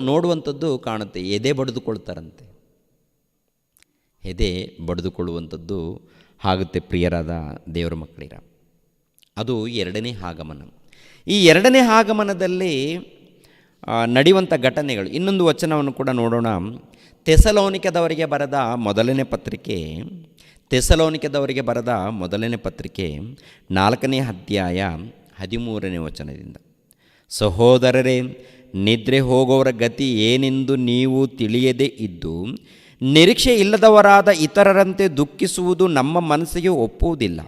ನೋಡುವಂಥದ್ದು ಕಾಣುತ್ತೆ. ಎದೆ ಬಡಿದುಕೊಳ್ತಾರಂತೆ. ಎದೆ ಬಡಿದುಕೊಳ್ಳುವಂಥದ್ದು ಆಗುತ್ತೆ ಪ್ರಿಯರಾದ ದೇವರ ಮಕ್ಕಳಿರ. ಅದು ಎರಡನೇ ಆಗಮನ. ಈ ಎರಡನೇ ಆಗಮನದಲ್ಲಿ ನಡೆಯುವಂಥ ಘಟನೆಗಳು. ಇನ್ನೊಂದು ವಚನವನ್ನು ಕೂಡ ನೋಡೋಣ. ತೆಸಲೋನಿಕದವರಿಗೆ ಬರೆದ ಮೊದಲನೇ ಪತ್ರಿಕೆ ತೆಸಲೋನಿಕದವರಿಗೆ ಬರೆದ ಮೊದಲನೇ ಪತ್ರಿಕೆ, ನಾಲ್ಕನೇ ಅಧ್ಯಾಯ ಹದಿಮೂರನೇ ವಚನದಿಂದ. ಸಹೋದರರೇ ನಿದ್ರೆ ಹೋಗೋರ ಗತಿ ಏನೆಂದು ನೀವು ತಿಳಿಯದೇ ಇದ್ದು, ನಿರೀಕ್ಷೆ ಇಲ್ಲದವರಾದ ಇತರರಂತೆ ದುಃಖಿಸುವುದು ನಮ್ಮ ಮನಸ್ಸಿಗೆ ಒಪ್ಪುವುದಿಲ್ಲ.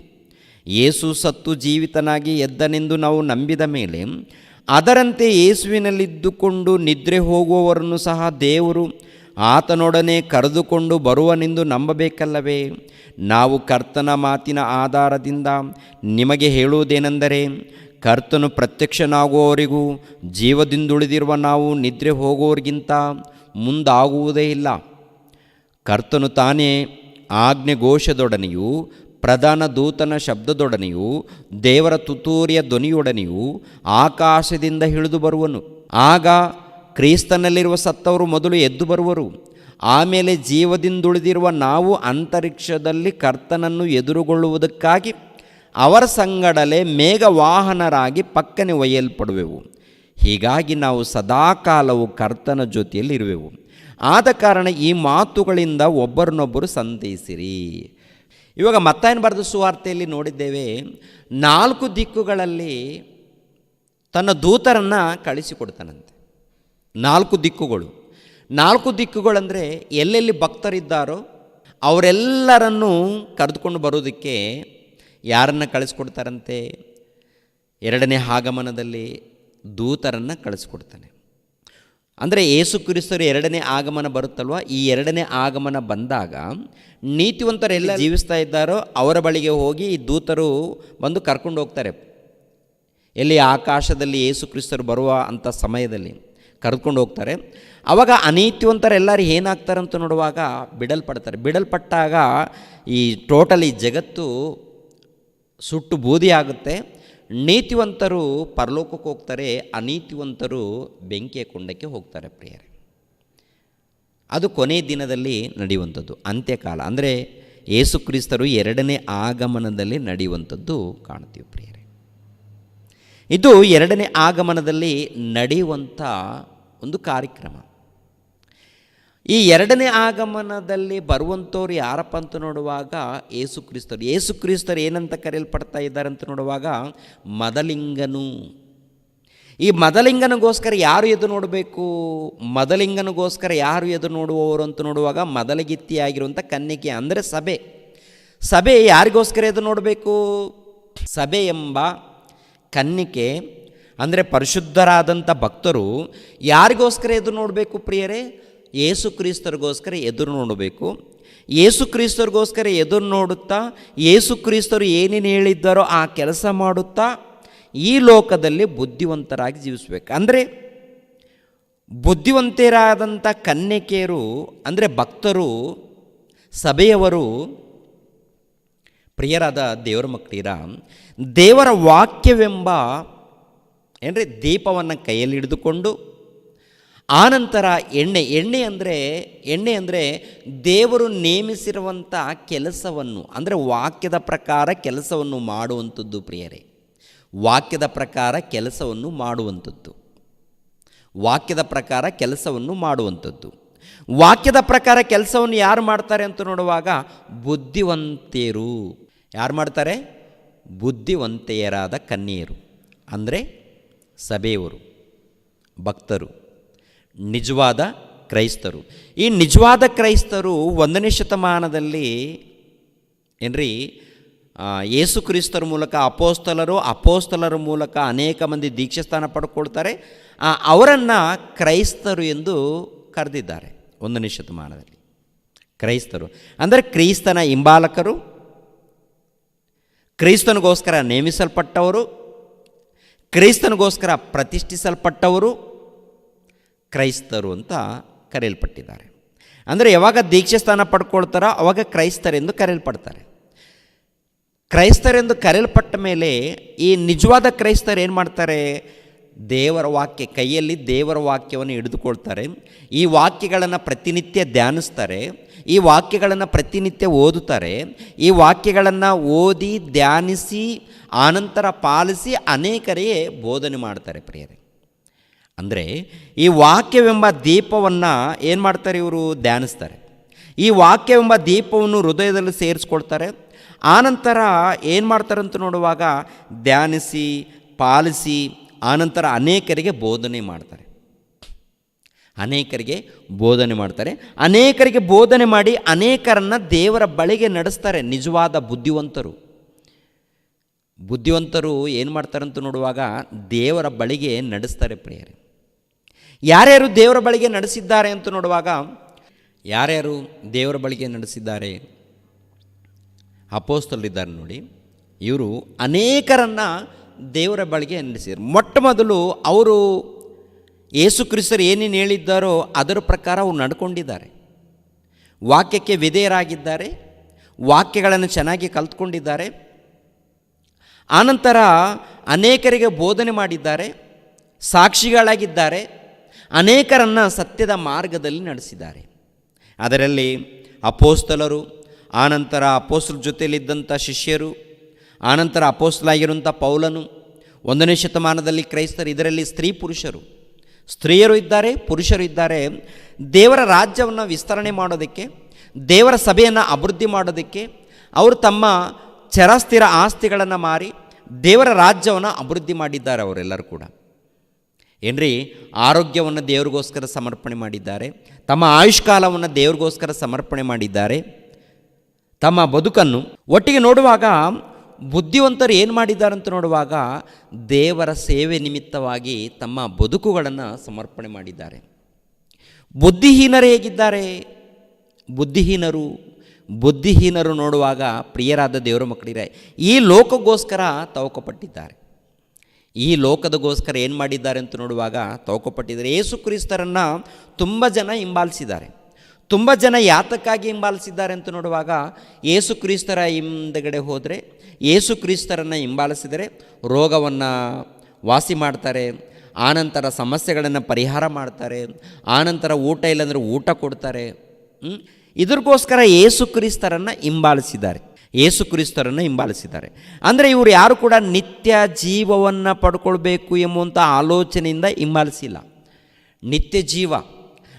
ಯೇಸು ಸತ್ತು ಜೀವಿತನಾಗಿ ಎದ್ದನೆಂದು ನಾವು ನಂಬಿದ ಮೇಲೆ, ಅದರಂತೆ ಯೇಸುವಿನಲ್ಲಿದ್ದುಕೊಂಡು ನಿದ್ರೆ ಹೋಗುವವರನ್ನು ಸಹ ದೇವರು ಆತನೊಡನೆ ಕರೆದುಕೊಂಡು ಬರುವನೆಂದು ನಂಬಬೇಕಲ್ಲವೇ? ನಾವು ಕರ್ತನ ಮಾತಿನ ಆಧಾರದಿಂದ ನಿಮಗೆ ಹೇಳುವುದೇನೆಂದರೆ ಕರ್ತನು ಪ್ರತ್ಯಕ್ಷನಾಗುವವರಿಗೂ, ಜೀವದಿಂದುಳಿದಿರುವ ನಾವು ನಿದ್ರೆ ಹೋಗುವವರಿಗಿಂತ ಮುಂದಾಗುವುದೇ ಇಲ್ಲ. ಕರ್ತನು ತಾನೇ ಆಜ್ಞೆಘೋಷದೊಡನೆಯೂ, ಪ್ರಧಾನ ದೂತನ ಶಬ್ದದೊಡನೆಯೂ, ದೇವರ ತುತೂರಿಯ ಧ್ವನಿಯೊಡನೆಯೂ ಆಕಾಶದಿಂದ ಹಿಳಿದು ಬರುವನು. ಆಗ ಕ್ರಿಸ್ತನಲ್ಲಿರುವ ಸತ್ತವರು ಮೊದಲು ಎದ್ದು ಬರುವರು. ಆಮೇಲೆ ಜೀವದಿಂದುಳಿದಿರುವ ನಾವು ಅಂತರಿಕ್ಷದಲ್ಲಿ ಕರ್ತನನ್ನು ಎದುರುಗೊಳ್ಳುವುದಕ್ಕಾಗಿ ಅವರ ಸಂಗಡಲೇ ಮೇಘವಾಹನರಾಗಿ ಪಕ್ಕನೆ ಒಯ್ಯಲ್ಪಡುವೆವು. ಹೀಗಾಗಿ ನಾವು ಸದಾಕಾಲವು ಕರ್ತನ ಜೊತೆಯಲ್ಲಿ ಇರುವೆವು ಆದ ಕಾರಣ ಈ ಮಾತುಗಳಿಂದ ಒಬ್ಬರನ್ನೊಬ್ಬರು ಸಂತೈಸಿರಿ. ಇವಾಗ ಮತ್ತಾಯನ ಬರೆದ ಸುವಾರ್ತೆಯಲ್ಲಿ ನೋಡಿದ್ದೇವೆ, ನಾಲ್ಕು ದಿಕ್ಕುಗಳಲ್ಲಿ ತನ್ನ ದೂತರನ್ನು ಕಳಿಸಿಕೊಡ್ತಾನಂತೆ. ನಾಲ್ಕು ದಿಕ್ಕುಗಳು. ನಾಲ್ಕು ದಿಕ್ಕುಗಳಂದರೆ ಎಲ್ಲೆಲ್ಲಿ ಭಕ್ತರಿದ್ದಾರೋ ಅವರೆಲ್ಲರನ್ನೂ ಕರೆದುಕೊಂಡು ಬರೋದಕ್ಕೆ ಯಾರನ್ನು ಕಳಿಸ್ಕೊಡ್ತಾರಂತೆ? ಎರಡನೇ ಆಗಮನದಲ್ಲಿ ದೂತರನ್ನು ಕಳಿಸ್ಕೊಡ್ತಾನೆ. ಅಂದರೆ ಏಸು ಕ್ರಿಸ್ತರು ಎರಡನೇ ಆಗಮನ ಬರುತ್ತಲ್ವ? ಈ ಎರಡನೇ ಆಗಮನ ಬಂದಾಗ ನೀತಿವಂತರೆಲ್ಲ ಜೀವಿಸ್ತಾ ಇದ್ದಾರೋ ಅವರ ಬಳಿಗೆ ಹೋಗಿ ಈ ದೂತರು ಬಂದು ಕರ್ಕೊಂಡು ಹೋಗ್ತಾರೆ. ಎಲ್ಲಿ ಆಕಾಶದಲ್ಲಿ ಏಸು ಕ್ರಿಸ್ತರು ಬರುವ ಅಂಥ ಸಮಯದಲ್ಲಿ ಕರೆದುಕೊಂಡು ಹೋಗ್ತಾರೆ. ಆವಾಗ ಅನೀತಿವಂತರೆಲ್ಲರೂ ಏನಾಗ್ತಾರಂತ ನೋಡುವಾಗ ಬಿಡಲ್ಪಡ್ತಾರೆ. ಬಿಡಲ್ಪಟ್ಟಾಗ ಈ ಟೋಟಲ್ ಈ ಜಗತ್ತು ಸುಟ್ಟು ಬೂದಿ ಆಗುತ್ತೆ. ನೀತಿವಂತರು ಪರಲೋಕಕ್ಕೆ ಹೋಗ್ತಾರೆ, ಅನೀತಿವಂತರು ಬೆಂಕಿಯ ಕೊಂಡಕ್ಕೆ ಹೋಗ್ತಾರೆ ಪ್ರಿಯರೇ. ಅದು ಕೊನೆಯ ದಿನದಲ್ಲಿ ನಡೆಯುವಂಥದ್ದು, ಅಂತ್ಯಕಾಲ. ಅಂದರೆ ಯೇಸುಕ್ರಿಸ್ತರು ಎರಡನೇ ಆಗಮನದಲ್ಲಿ ನಡೆಯುವಂಥದ್ದು ಕಾಣ್ತೀವಿ ಪ್ರಿಯರೇ. ಇದು ಎರಡನೇ ಆಗಮನದಲ್ಲಿ ನಡೆಯುವಂಥ ಒಂದು ಕಾರ್ಯಕ್ರಮ. ಈ ಎರಡನೇ ಆಗಮನದಲ್ಲಿ ಬರುವಂಥವ್ರು ಯಾರಪ್ಪ ಅಂತ ನೋಡುವಾಗ ಏಸು ಕ್ರಿಸ್ತರು. ಏಸು ಕ್ರಿಸ್ತರು ಏನಂತ ಕರೆಯಲ್ಪಡ್ತಾ ಇದ್ದಾರೆ ಅಂತ ನೋಡುವಾಗ ಮದಲಿಂಗನು. ಈ ಮದಲಿಂಗನಿಗೋಸ್ಕರ ಯಾರು ಎದು ನೋಡಬೇಕು? ಮದಲಿಂಗನಿಗೋಸ್ಕರ ಯಾರು ಎದು ನೋಡುವವರು ಅಂತ ನೋಡುವಾಗ ಮದಲಗಿತ್ತಿಯಾಗಿರುವಂಥ ಕನ್ನಿಕೆ, ಅಂದರೆ ಸಭೆ. ಸಭೆ ಯಾರಿಗೋಸ್ಕರ ಎದು ನೋಡಬೇಕು? ಸಭೆ ಎಂಬ ಕನ್ನಿಕೆ, ಅಂದರೆ ಪರಿಶುದ್ಧರಾದಂಥ ಭಕ್ತರು ಯಾರಿಗೋಸ್ಕರ ಎದು ನೋಡಬೇಕು ಪ್ರಿಯರೇ? ಏಸು ಕ್ರಿಸ್ತರಿಗೋಸ್ಕರ ಎದುರು ನೋಡಬೇಕು. ಏಸು ಕ್ರಿಸ್ತರಿಗೋಸ್ಕರ ಎದುರು ನೋಡುತ್ತಾ ಏಸು ಕ್ರಿಸ್ತರು ಏನೇನು ಹೇಳಿದ್ದಾರೋ ಆ ಕೆಲಸ ಮಾಡುತ್ತಾ, ಈ ಲೋಕದಲ್ಲಿ ಬುದ್ಧಿವಂತರಾಗಿ ಜೀವಿಸಬೇಕು. ಅಂದರೆ ಬುದ್ಧಿವಂತರಾದಂಥ ಕನ್ಯಕೆಯರು ಅಂದರೆ ಭಕ್ತರು, ಸಭೆಯವರು, ಪ್ರಿಯರಾದ ದೇವರ ಮಕ್ಕಳಿರ, ದೇವರ ವಾಕ್ಯವೆಂಬ, ಏನ್ರಿ, ದೀಪವನ್ನು ಕೈಯಲ್ಲಿ ಹಿಡಿದುಕೊಂಡು ಆನಂತರ ಎಣ್ಣೆ ಎಣ್ಣೆ ಅಂದರೆ ಎಣ್ಣೆ ಅಂದರೆ ದೇವರು ನೇಮಿಸಿರುವಂಥ ಕೆಲಸವನ್ನು, ಅಂದರೆ ವಾಕ್ಯದ ಪ್ರಕಾರ ಕೆಲಸವನ್ನು ಮಾಡುವಂಥದ್ದು ಪ್ರಿಯರೇ. ವಾಕ್ಯದ ಪ್ರಕಾರ ಕೆಲಸವನ್ನು ಮಾಡುವಂಥದ್ದು. ವಾಕ್ಯದ ಪ್ರಕಾರ ಕೆಲಸವನ್ನು ಮಾಡುವಂಥದ್ದು. ವಾಕ್ಯದ ಪ್ರಕಾರ ಕೆಲಸವನ್ನು ಯಾರು ಮಾಡ್ತಾರೆ ಅಂತ ನೋಡುವಾಗ ಬುದ್ಧಿವಂತೆಯರು. ಯಾರು ಮಾಡ್ತಾರೆ? ಬುದ್ಧಿವಂತೆಯರಾದ ಕನ್ಯೆಯರು, ಅಂದರೆ ಸಭೆಯವರು, ಭಕ್ತರು. ನಿಜವಾದ ಕ್ರೈಸ್ತರು. ಈ ನಿಜವಾದ ಕ್ರೈಸ್ತರು ಒಂದನೇ ಶತಮಾನದಲ್ಲಿ ಏನ್ರಿ? ಯೇಸು ಕ್ರಿಸ್ತರ ಮೂಲಕ, ಅಪೋಸ್ತಲರು, ಅಪೋಸ್ತಲರ ಮೂಲಕ ಅನೇಕ ಮಂದಿ ದೀಕ್ಷಾಸ್ಥಾನ ಪಡ್ಕೊಳ್ತಾರೆ. ಅವರನ್ನು ಕ್ರೈಸ್ತರು ಎಂದು ಕರೆದಿದ್ದಾರೆ ಒಂದನೇ ಶತಮಾನದಲ್ಲಿ. ಕ್ರೈಸ್ತರು. ಅಂದರೆ ಕ್ರೈಸ್ತನ ಹಿಂಬಾಲಕರು, ಕ್ರೈಸ್ತನಿಗೋಸ್ಕರ ನೇಮಿಸಲ್ಪಟ್ಟವರು, ಕ್ರೈಸ್ತನಿಗೋಸ್ಕರ ಪ್ರತಿಷ್ಠಿಸಲ್ಪಟ್ಟವರು ಕ್ರೈಸ್ತರು ಅಂತ ಕರೆಯಲ್ಪಟ್ಟಿದ್ದಾರೆ. ಅಂದರೆ ಯಾವಾಗ ದೀಕ್ಷೆ ಸ್ಥಾನ ಪಡ್ಕೊಳ್ತಾರೋ ಅವಾಗ ಕ್ರೈಸ್ತರೆಂದು ಕರೆಯಲ್ಪಡ್ತಾರೆ. ಕ್ರೈಸ್ತರೆಂದು ಕರೆಯಲ್ಪಟ್ಟ ಮೇಲೆ ಈ ನಿಜವಾದ ಕ್ರೈಸ್ತರು ಏನು ಮಾಡ್ತಾರೆ? ದೇವರ ವಾಕ್ಯ, ಕೈಯಲ್ಲಿ ದೇವರ ವಾಕ್ಯವನ್ನು ಹಿಡಿದುಕೊಳ್ತಾರೆ. ಈ ವಾಕ್ಯಗಳನ್ನು ಪ್ರತಿನಿತ್ಯ ಧ್ಯಾನಿಸ್ತಾರೆ. ಈ ವಾಕ್ಯಗಳನ್ನು ಪ್ರತಿನಿತ್ಯ ಓದುತ್ತಾರೆ. ಈ ವಾಕ್ಯಗಳನ್ನು ಓದಿ ಧ್ಯಾನಿಸಿ, ಆನಂತರ ಪಾಲಿಸಿ ಅನೇಕರಿಗೆ ಬೋಧನೆ ಮಾಡ್ತಾರೆ ಪ್ರಿಯರೇ. ಅಂದರೆ ಈ ವಾಕ್ಯವೆಂಬ ದೀಪವನ್ನು ಏನು ಮಾಡ್ತಾರೆ ಇವರು? ಧ್ಯಾನಿಸ್ತಾರೆ. ಈ ವಾಕ್ಯವೆಂಬ ದೀಪವನ್ನು ಹೃದಯದಲ್ಲಿ ಸೇರಿಸ್ಕೊಳ್ತಾರೆ. ಆನಂತರ ಏನು ಮಾಡ್ತಾರೆ ಅಂತ ನೋಡುವಾಗ ಧ್ಯಾನಿಸಿ, ಪಾಲಿಸಿ, ಆನಂತರ ಅನೇಕರಿಗೆ ಬೋಧನೆ ಮಾಡ್ತಾರೆ. ಅನೇಕರಿಗೆ ಬೋಧನೆ ಮಾಡ್ತಾರೆ. ಅನೇಕರಿಗೆ ಬೋಧನೆ ಮಾಡಿ ಅನೇಕರನ್ನು ದೇವರ ಬಳಿಗೆ ನಡೆಸ್ತಾರೆ ನಿಜವಾದ ಬುದ್ಧಿವಂತರು. ಬುದ್ಧಿವಂತರು ಏನು ಮಾಡ್ತಾರಂತ ನೋಡುವಾಗ ದೇವರ ಬಳಿಗೆ ನಡೆಸ್ತಾರೆ ಪ್ರಿಯರೇ. ಯಾರ್ಯಾರು ದೇವರ ಬಳಿಗೆ ನಡೆಸಿದ್ದಾರೆ ಅಂತ ನೋಡುವಾಗ, ಯಾರ್ಯಾರು ದೇವರ ಬಳಿಗೆ ನಡೆಸಿದ್ದಾರೆ? ಅಪೋಸ್ತಲಿದ್ದಾರೆ ನೋಡಿ. ಇವರು ಅನೇಕರನ್ನು ದೇವರ ಬಳಿಗೆ ನಡೆಸಿದರು ಮೊಟ್ಟ ಮೊದಲು ಅವರು ಯೇಸು ಕ್ರಿಸ್ತರು ಏನೇನು ಹೇಳಿದ್ದಾರೋ ಅದರ ಪ್ರಕಾರ ಅವರು ನಡ್ಕೊಂಡಿದ್ದಾರೆ. ವಾಕ್ಯಕ್ಕೆ ವಿಧೇಯರಾಗಿದ್ದಾರೆ. ವಾಕ್ಯಗಳನ್ನು ಚೆನ್ನಾಗಿ ಕಲ್ತ್ಕೊಂಡಿದ್ದಾರೆ. ಆನಂತರ ಅನೇಕರಿಗೆ ಬೋಧನೆ ಮಾಡಿದ್ದಾರೆ. ಸಾಕ್ಷಿಗಳಾಗಿದ್ದಾರೆ. ಅನೇಕರನ್ನು ಸತ್ಯದ ಮಾರ್ಗದಲ್ಲಿ ನಡೆಸಿದ್ದಾರೆ. ಅದರಲ್ಲಿ ಅಪೋಸ್ತಲರು, ಆನಂತರ ಅಪೋಸ್ತಲ ಜೊತೆಯಲ್ಲಿದ್ದಂಥ ಶಿಷ್ಯರು, ಆನಂತರ ಅಪೋಸ್ತಲಾಗಿರುವಂಥ ಪೌಲನು, ಒಂದನೇ ಶತಮಾನದಲ್ಲಿ ಕ್ರೈಸ್ತರು, ಇದರಲ್ಲಿ ಸ್ತ್ರೀ ಪುರುಷರು. ಸ್ತ್ರೀಯರು ಇದ್ದಾರೆ, ಪುರುಷರು ಇದ್ದಾರೆ. ದೇವರ ರಾಜ್ಯವನ್ನು ವಿಸ್ತರಣೆ ಮಾಡೋದಕ್ಕೆ, ದೇವರ ಸಭೆಯನ್ನು ಅಭಿವೃದ್ಧಿ ಮಾಡೋದಕ್ಕೆ ಅವರು ತಮ್ಮ ಚರಸ್ಥಿರ ಆಸ್ತಿಗಳನ್ನು ಮಾರಿ ದೇವರ ರಾಜ್ಯವನ್ನು ಅಭಿವೃದ್ಧಿ ಮಾಡಿದ್ದಾರೆ ಅವರೆಲ್ಲರೂ ಕೂಡ. ಏನ್ರಿ? ಆರೋಗ್ಯವನ್ನು ದೇವ್ರಿಗೋಸ್ಕರ ಸಮರ್ಪಣೆ ಮಾಡಿದ್ದಾರೆ. ತಮ್ಮ ಆಯುಷ್ಕಾಲವನ್ನು ದೇವ್ರಿಗೋಸ್ಕರ ಸಮರ್ಪಣೆ ಮಾಡಿದ್ದಾರೆ. ತಮ್ಮ ಬದುಕನ್ನು ಒಟ್ಟಿಗೆ ನೋಡುವಾಗ ಬುದ್ಧಿವಂತರು ಏನು ಮಾಡಿದ್ದಾರೆ ಅಂತ ನೋಡುವಾಗ ದೇವರ ಸೇವೆ ನಿಮಿತ್ತವಾಗಿ ತಮ್ಮ ಬದುಕುಗಳನ್ನು ಸಮರ್ಪಣೆ ಮಾಡಿದ್ದಾರೆ. ಬುದ್ಧಿಹೀನರು ಹೇಗಿದ್ದಾರೆ? ಬುದ್ಧಿಹೀನರು ಬುದ್ಧಿಹೀನರು ನೋಡುವಾಗ ಪ್ರಿಯರಾದ ದೇವರ ಮಕ್ಕಳಿರ, ಈ ಲೋಕಗೋಸ್ಕರ ತವಕಪಟ್ಟಿದ್ದಾರೆ. ಈ ಲೋಕದಗೋಸ್ಕರ ಏನು ಮಾಡಿದ್ದಾರೆ ಅಂತ ನೋಡುವಾಗ ತವಕಪಟ್ಟಿದ್ದಾರೆ ಯೇಸು ಕ್ರಿಸ್ತರನ್ನು ತುಂಬ ಜನ ಹಿಂಬಾಲಿಸಿದ್ದಾರೆ. ತುಂಬ ಜನ ಯಾತಕ್ಕಾಗಿ ಹಿಂಬಾಲಿಸಿದ್ದಾರೆ ಅಂತ ನೋಡುವಾಗ ಯೇಸು ಕ್ರಿಸ್ತರ ಹಿಂದಗಡೆ ಹೋದರೆ ಯೇಸು ಕ್ರಿಸ್ತರನ್ನು ಹಿಂಬಾಲಿಸಿದರೆ ರೋಗವನ್ನು ವಾಸಿ ಮಾಡ್ತಾರೆ, ಆನಂತರ ಸಮಸ್ಯೆಗಳನ್ನು ಪರಿಹಾರ ಮಾಡ್ತಾರೆ, ಆನಂತರ ಊಟ ಇಲ್ಲಾಂದರೆ ಊಟ ಕೊಡ್ತಾರೆ. ಹ್ಮ್? ಏಸು ಕ್ರಿಸ್ತರನ್ನು ಹಿಂಬಾಲಿಸಿದ್ದಾರೆ. ಯೇಸು ಕ್ರಿಸ್ತರನ್ನು ಹಿಂಬಾಲಿಸಿದ್ದಾರೆ. ಅಂದರೆ ಇವರು ಯಾರು ಕೂಡ ನಿತ್ಯ ಜೀವವನ್ನು ಪಡ್ಕೊಳ್ಬೇಕು ಎಂಬುವಂಥ ಆಲೋಚನೆಯಿಂದ ಹಿಂಬಾಲಿಸಿಲ್ಲ. ನಿತ್ಯ ಜೀವ.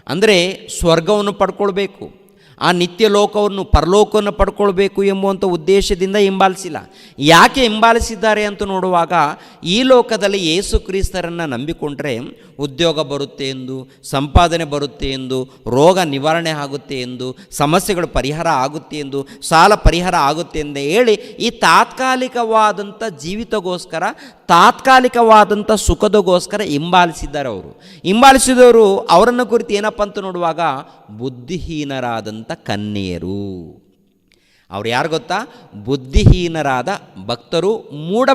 ಅಂದರೆ ಸ್ವರ್ಗವನ್ನು ಪಡ್ಕೊಳ್ಬೇಕು. ಆ ನಿತ್ಯ ಲೋಕವನ್ನು ಪರಲೋಕವನ್ನು ಪಡ್ಕೊಳ್ಬೇಕು ಎಂಬುವಂಥ ಉದ್ದೇಶದಿಂದ ಹಿಂಬಾಲಿಸಿಲ್ಲ. ಯಾಕೆ ಹಿಂಬಾಲಿಸಿದ್ದಾರೆ ಅಂತ ನೋಡುವಾಗ ಈ ಲೋಕದಲ್ಲಿ ಯೇಸು ಕ್ರಿಸ್ತರನ್ನು ನಂಬಿಕೊಂಡ್ರೆ ಉದ್ಯೋಗ ಬರುತ್ತೆ ಎಂದು, ಸಂಪಾದನೆ ಬರುತ್ತೆ ಎಂದು, ರೋಗ ನಿವಾರಣೆ ಆಗುತ್ತೆ ಎಂದು, ಸಮಸ್ಯೆಗಳು ಪರಿಹಾರ ಆಗುತ್ತೆ ಎಂದು, ಸಾಲ ಪರಿಹಾರ ಆಗುತ್ತೆ ಎಂದು ಹೇಳಿ ಈ ತಾತ್ಕಾಲಿಕವಾದಂಥ ಜೀವಿತಗೋಸ್ಕರ, ತಾತ್ಕಾಲಿಕವಾದಂಥ ಸುಖದಗೋಸ್ಕರ ಹಿಂಬಾಲಿಸಿದ್ದಾರೆ ಅವರು. ಹಿಂಬಾಲಿಸಿದವರು ಅವರನ್ನು ಕುರಿತು ಏನಪ್ಪ ಅಂತ ನೋಡುವಾಗ ಬುದ್ಧಿಹೀನರಾದಂಥ ಕನ್ಯೆಯರು ಅವ್ರು ಯಾರು ಗೊತ್ತಾ? ಬುದ್ಧಿಹೀನರಾದ ಭಕ್ತರು ಮೂಢ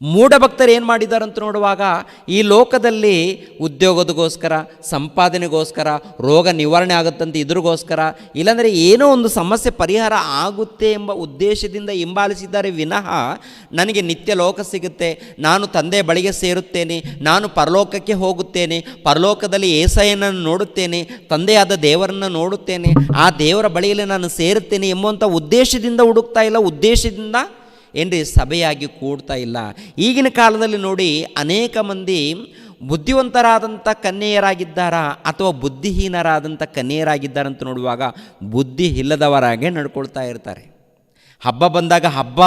ಭಕ್ತರು ಮೂಢ ಭಕ್ತರು ಏನು ಮಾಡಿದ್ದಾರೆ ಅಂತ ನೋಡುವಾಗ ಈ ಲೋಕದಲ್ಲಿ ಉದ್ಯೋಗದಗೋಸ್ಕರ, ಸಂಪಾದನೆಗೋಸ್ಕರ, ರೋಗ ನಿವಾರಣೆ ಆಗುತ್ತಂತೆ ಇದ್ರಿಗೋಸ್ಕರ, ಇಲ್ಲಾಂದರೆ ಏನೋ ಒಂದು ಸಮಸ್ಯೆ ಪರಿಹಾರ ಆಗುತ್ತೆ ಎಂಬ ಉದ್ದೇಶದಿಂದ ಹಿಂಬಾಲಿಸಿದ್ದಾರೆ ವಿನಃ ನನಗೆ ನಿತ್ಯ ಲೋಕ ಸಿಗುತ್ತೆ, ನಾನು ತಂದೆ ಬಳಿಗೆ ಸೇರುತ್ತೇನೆ, ನಾನು ಪರಲೋಕಕ್ಕೆ ಹೋಗುತ್ತೇನೆ, ಪರಲೋಕದಲ್ಲಿ ಏಸಯ್ಯನನ್ನು ನೋಡುತ್ತೇನೆ, ತಂದೆಯಾದ ದೇವರನ್ನು ನೋಡುತ್ತೇನೆ, ಆ ದೇವರ ಬಳಿಯಲ್ಲಿ ನಾನು ಸೇರುತ್ತೇನೆ ಎಂಬುವಂಥ ಉದ್ದೇಶದಿಂದ ಹುಡುಕ್ತಾ ಇಲ್ಲ, ಉದ್ದೇಶದಿಂದ ಏನ್ರಿ ಸಭೆಯಾಗಿ ಕೂಡ್ತಾ ಇಲ್ಲ. ಈಗಿನ ಕಾಲದಲ್ಲಿ ನೋಡಿ ಅನೇಕ ಮಂದಿ ಬುದ್ಧಿವಂತರಾದಂಥ ಕನ್ಯೆಯರಾಗಿದ್ದಾರಾ ಅಥವಾ ಬುದ್ಧಿಹೀನರಾದಂಥ ಕನ್ಯೆಯರಾಗಿದ್ದಾರಂತ ನೋಡುವಾಗ ಬುದ್ಧಿ ಇಲ್ಲದವರಾಗೆ ನಡ್ಕೊಳ್ತಾ ಇರ್ತಾರೆ. ಹಬ್ಬ ಬಂದಾಗ ಹಬ್ಬ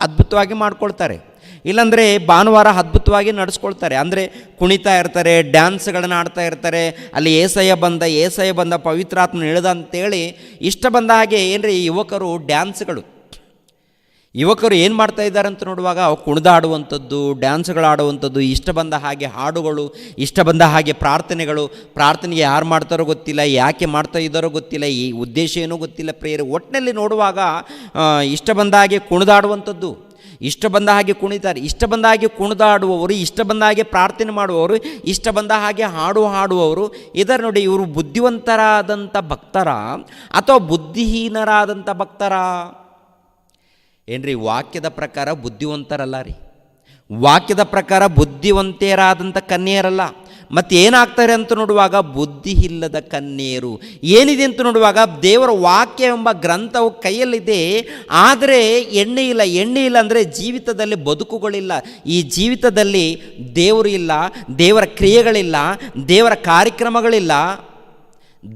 ಅದ್ಭುತವಾಗಿ ಮಾಡ್ಕೊಳ್ತಾರೆ. ಇಲ್ಲಾಂದರೆ ಭಾನುವಾರ ಅದ್ಭುತವಾಗಿ ನಡೆಸ್ಕೊಳ್ತಾರೆ. ಅಂದರೆ ಕುಣಿತಾ ಇರ್ತಾರೆ, ಡ್ಯಾನ್ಸ್ಗಳನ್ನ ಆಡ್ತಾ ಇರ್ತಾರೆ. ಅಲ್ಲಿ ಏಸಯ್ಯ ಬಂದ ಏಸಯ್ಯ ಬಂದ ಪವಿತ್ರಾತ್ಮ ಇಳಿದ ಅಂತೇಳಿ ಇಷ್ಟ ಬಂದ ಹಾಗೆ ಏನ್ರಿ ಯುವಕರು ಡ್ಯಾನ್ಸ್ಗಳು. ಯುವಕರು ಏನು ಮಾಡ್ತಾ ಇದ್ದಾರೆ ಅಂತ ನೋಡುವಾಗ ಅವು ಕುಣಿದಾಡುವಂಥದ್ದು ಡ್ಯಾನ್ಸ್ಗಳು ಆಡುವಂಥದ್ದು ಇಷ್ಟ ಬಂದ ಹಾಗೆ ಹಾಡುಗಳು, ಇಷ್ಟ ಬಂದ ಹಾಗೆ ಪ್ರಾರ್ಥನೆಗಳು. ಪ್ರಾರ್ಥನೆಗೆ ಯಾರು ಮಾಡ್ತಾರೋ ಗೊತ್ತಿಲ್ಲ, ಯಾಕೆ ಮಾಡ್ತಾ ಇದ್ದಾರೋ ಗೊತ್ತಿಲ್ಲ, ಈ ಉದ್ದೇಶ ಏನೋ ಗೊತ್ತಿಲ್ಲ ಪ್ರೇಯರ್. ಒಟ್ಟಿನಲ್ಲಿ ನೋಡುವಾಗ ಇಷ್ಟ ಬಂದ ಹಾಗೆ ಕುಣಿದಾಡುವಂಥದ್ದು. ಇಷ್ಟ ಬಂದ ಹಾಗೆ ಕುಣಿತಾರೆ. ಇಷ್ಟ ಬಂದ ಹಾಗೆ ಕುಣಿದಾಡುವವರು, ಇಷ್ಟ ಬಂದ ಹಾಗೆ ಪ್ರಾರ್ಥನೆ ಮಾಡುವವರು, ಇಷ್ಟ ಬಂದ ಹಾಗೆ ಹಾಡು ಹಾಡುವವರು. ಇದರ ನೋಡಿ ಇವರು ಬುದ್ಧಿವಂತರಾದಂಥ ಭಕ್ತರ ಅಥವಾ ಬುದ್ಧಿಹೀನರಾದಂಥ ಭಕ್ತರ? ಏನ್ರಿ, ವಾಕ್ಯದ ಪ್ರಕಾರ ಬುದ್ಧಿವಂತರಲ್ಲ ರೀ. ವಾಕ್ಯದ ಪ್ರಕಾರ ಬುದ್ಧಿವಂತೆಯರಾದಂಥ ಕನ್ಯೆಯರಲ್ಲ. ಮತ್ತು ಏನಾಗ್ತಾರೆ ಅಂತ ನೋಡುವಾಗ, ಬುದ್ಧಿ ಇಲ್ಲದ ಕನ್ಯೆಯರು. ಏನಿದೆ ಅಂತ ನೋಡುವಾಗ, ದೇವರ ವಾಕ್ಯ ಎಂಬ ಗ್ರಂಥವು ಕೈಯಲ್ಲಿದೆ. ಆದರೆ ಎಣ್ಣೆ ಇಲ್ಲ ಎಣ್ಣೆ ಇಲ್ಲ ಅಂದರೆ ಜೀವಿತದಲ್ಲಿ ಬದುಕುಗಳಿಲ್ಲ. ಈ ಜೀವಿತದಲ್ಲಿ ದೇವರು ಇಲ್ಲ, ದೇವರ ಕ್ರಿಯೆಗಳಿಲ್ಲ, ದೇವರ ಕಾರ್ಯಕ್ರಮಗಳಿಲ್ಲ.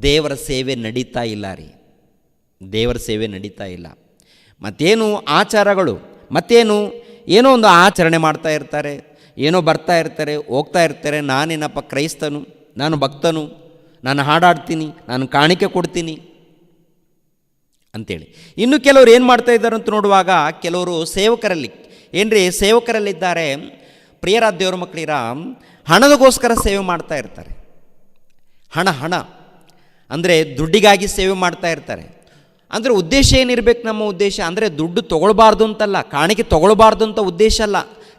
ದೇವರ ಸೇವೆ ನಡೀತಾ ಇಲ್ಲ ರೀ. ದೇವರ ಸೇವೆ ನಡೀತಾ ಇಲ್ಲ. ಮತ್ತೇನು ಆಚಾರಗಳು? ಮತ್ತೇನು? ಏನೋ ಒಂದು ಆಚರಣೆ ಮಾಡ್ತಾ ಇರ್ತಾರೆ, ಏನೋ ಬರ್ತಾ ಇರ್ತಾರೆ, ಹೋಗ್ತಾ ಇರ್ತಾರೆ, ನಾನೇನಪ್ಪ ಕ್ರೈಸ್ತನು, ನಾನು ಭಕ್ತನು, ನಾನು ಹಾಡಾಡ್ತೀನಿ, ನಾನು ಕಾಣಿಕೆ ಕೊಡ್ತೀನಿ ಅಂತೇಳಿ. ಇನ್ನು ಕೆಲವರು ಏನು ಮಾಡ್ತಾ ಇದ್ದಾರೆ ಅಂತ ನೋಡುವಾಗ ಕೆಲವರು ಸೇವಕರಲ್ಲಿ, ಏನ್ರಿ ಸೇವಕರಲ್ಲಿದ್ದಾರೆ ಪ್ರಿಯರ ದೇವರ ಮಕ್ಕಳಿರ ಹಣದಗೋಸ್ಕರ ಸೇವೆ ಮಾಡ್ತಾ ಇರ್ತಾರೆ. ಹಣ ಹಣ. ಅಂದರೆ ದುಡ್ಡಿಗಾಗಿ ಸೇವೆ ಮಾಡ್ತಾ ಇರ್ತಾರೆ. ಅಂದರೆ ಉದ್ದೇಶ ಏನಿರಬೇಕು ನಮ್ಮ ಉದ್ದೇಶ? ಅಂದರೆ ದುಡ್ಡು ತೊಗೊಳ್ಬಾರ್ದು ಅಂತಲ್ಲ, ಕಾಣಿಕೆ ತೊಗೊಳ್ಬಾರ್ದು ಅಂತ ಉದ್ದೇಶ ಅಲ್ಲ.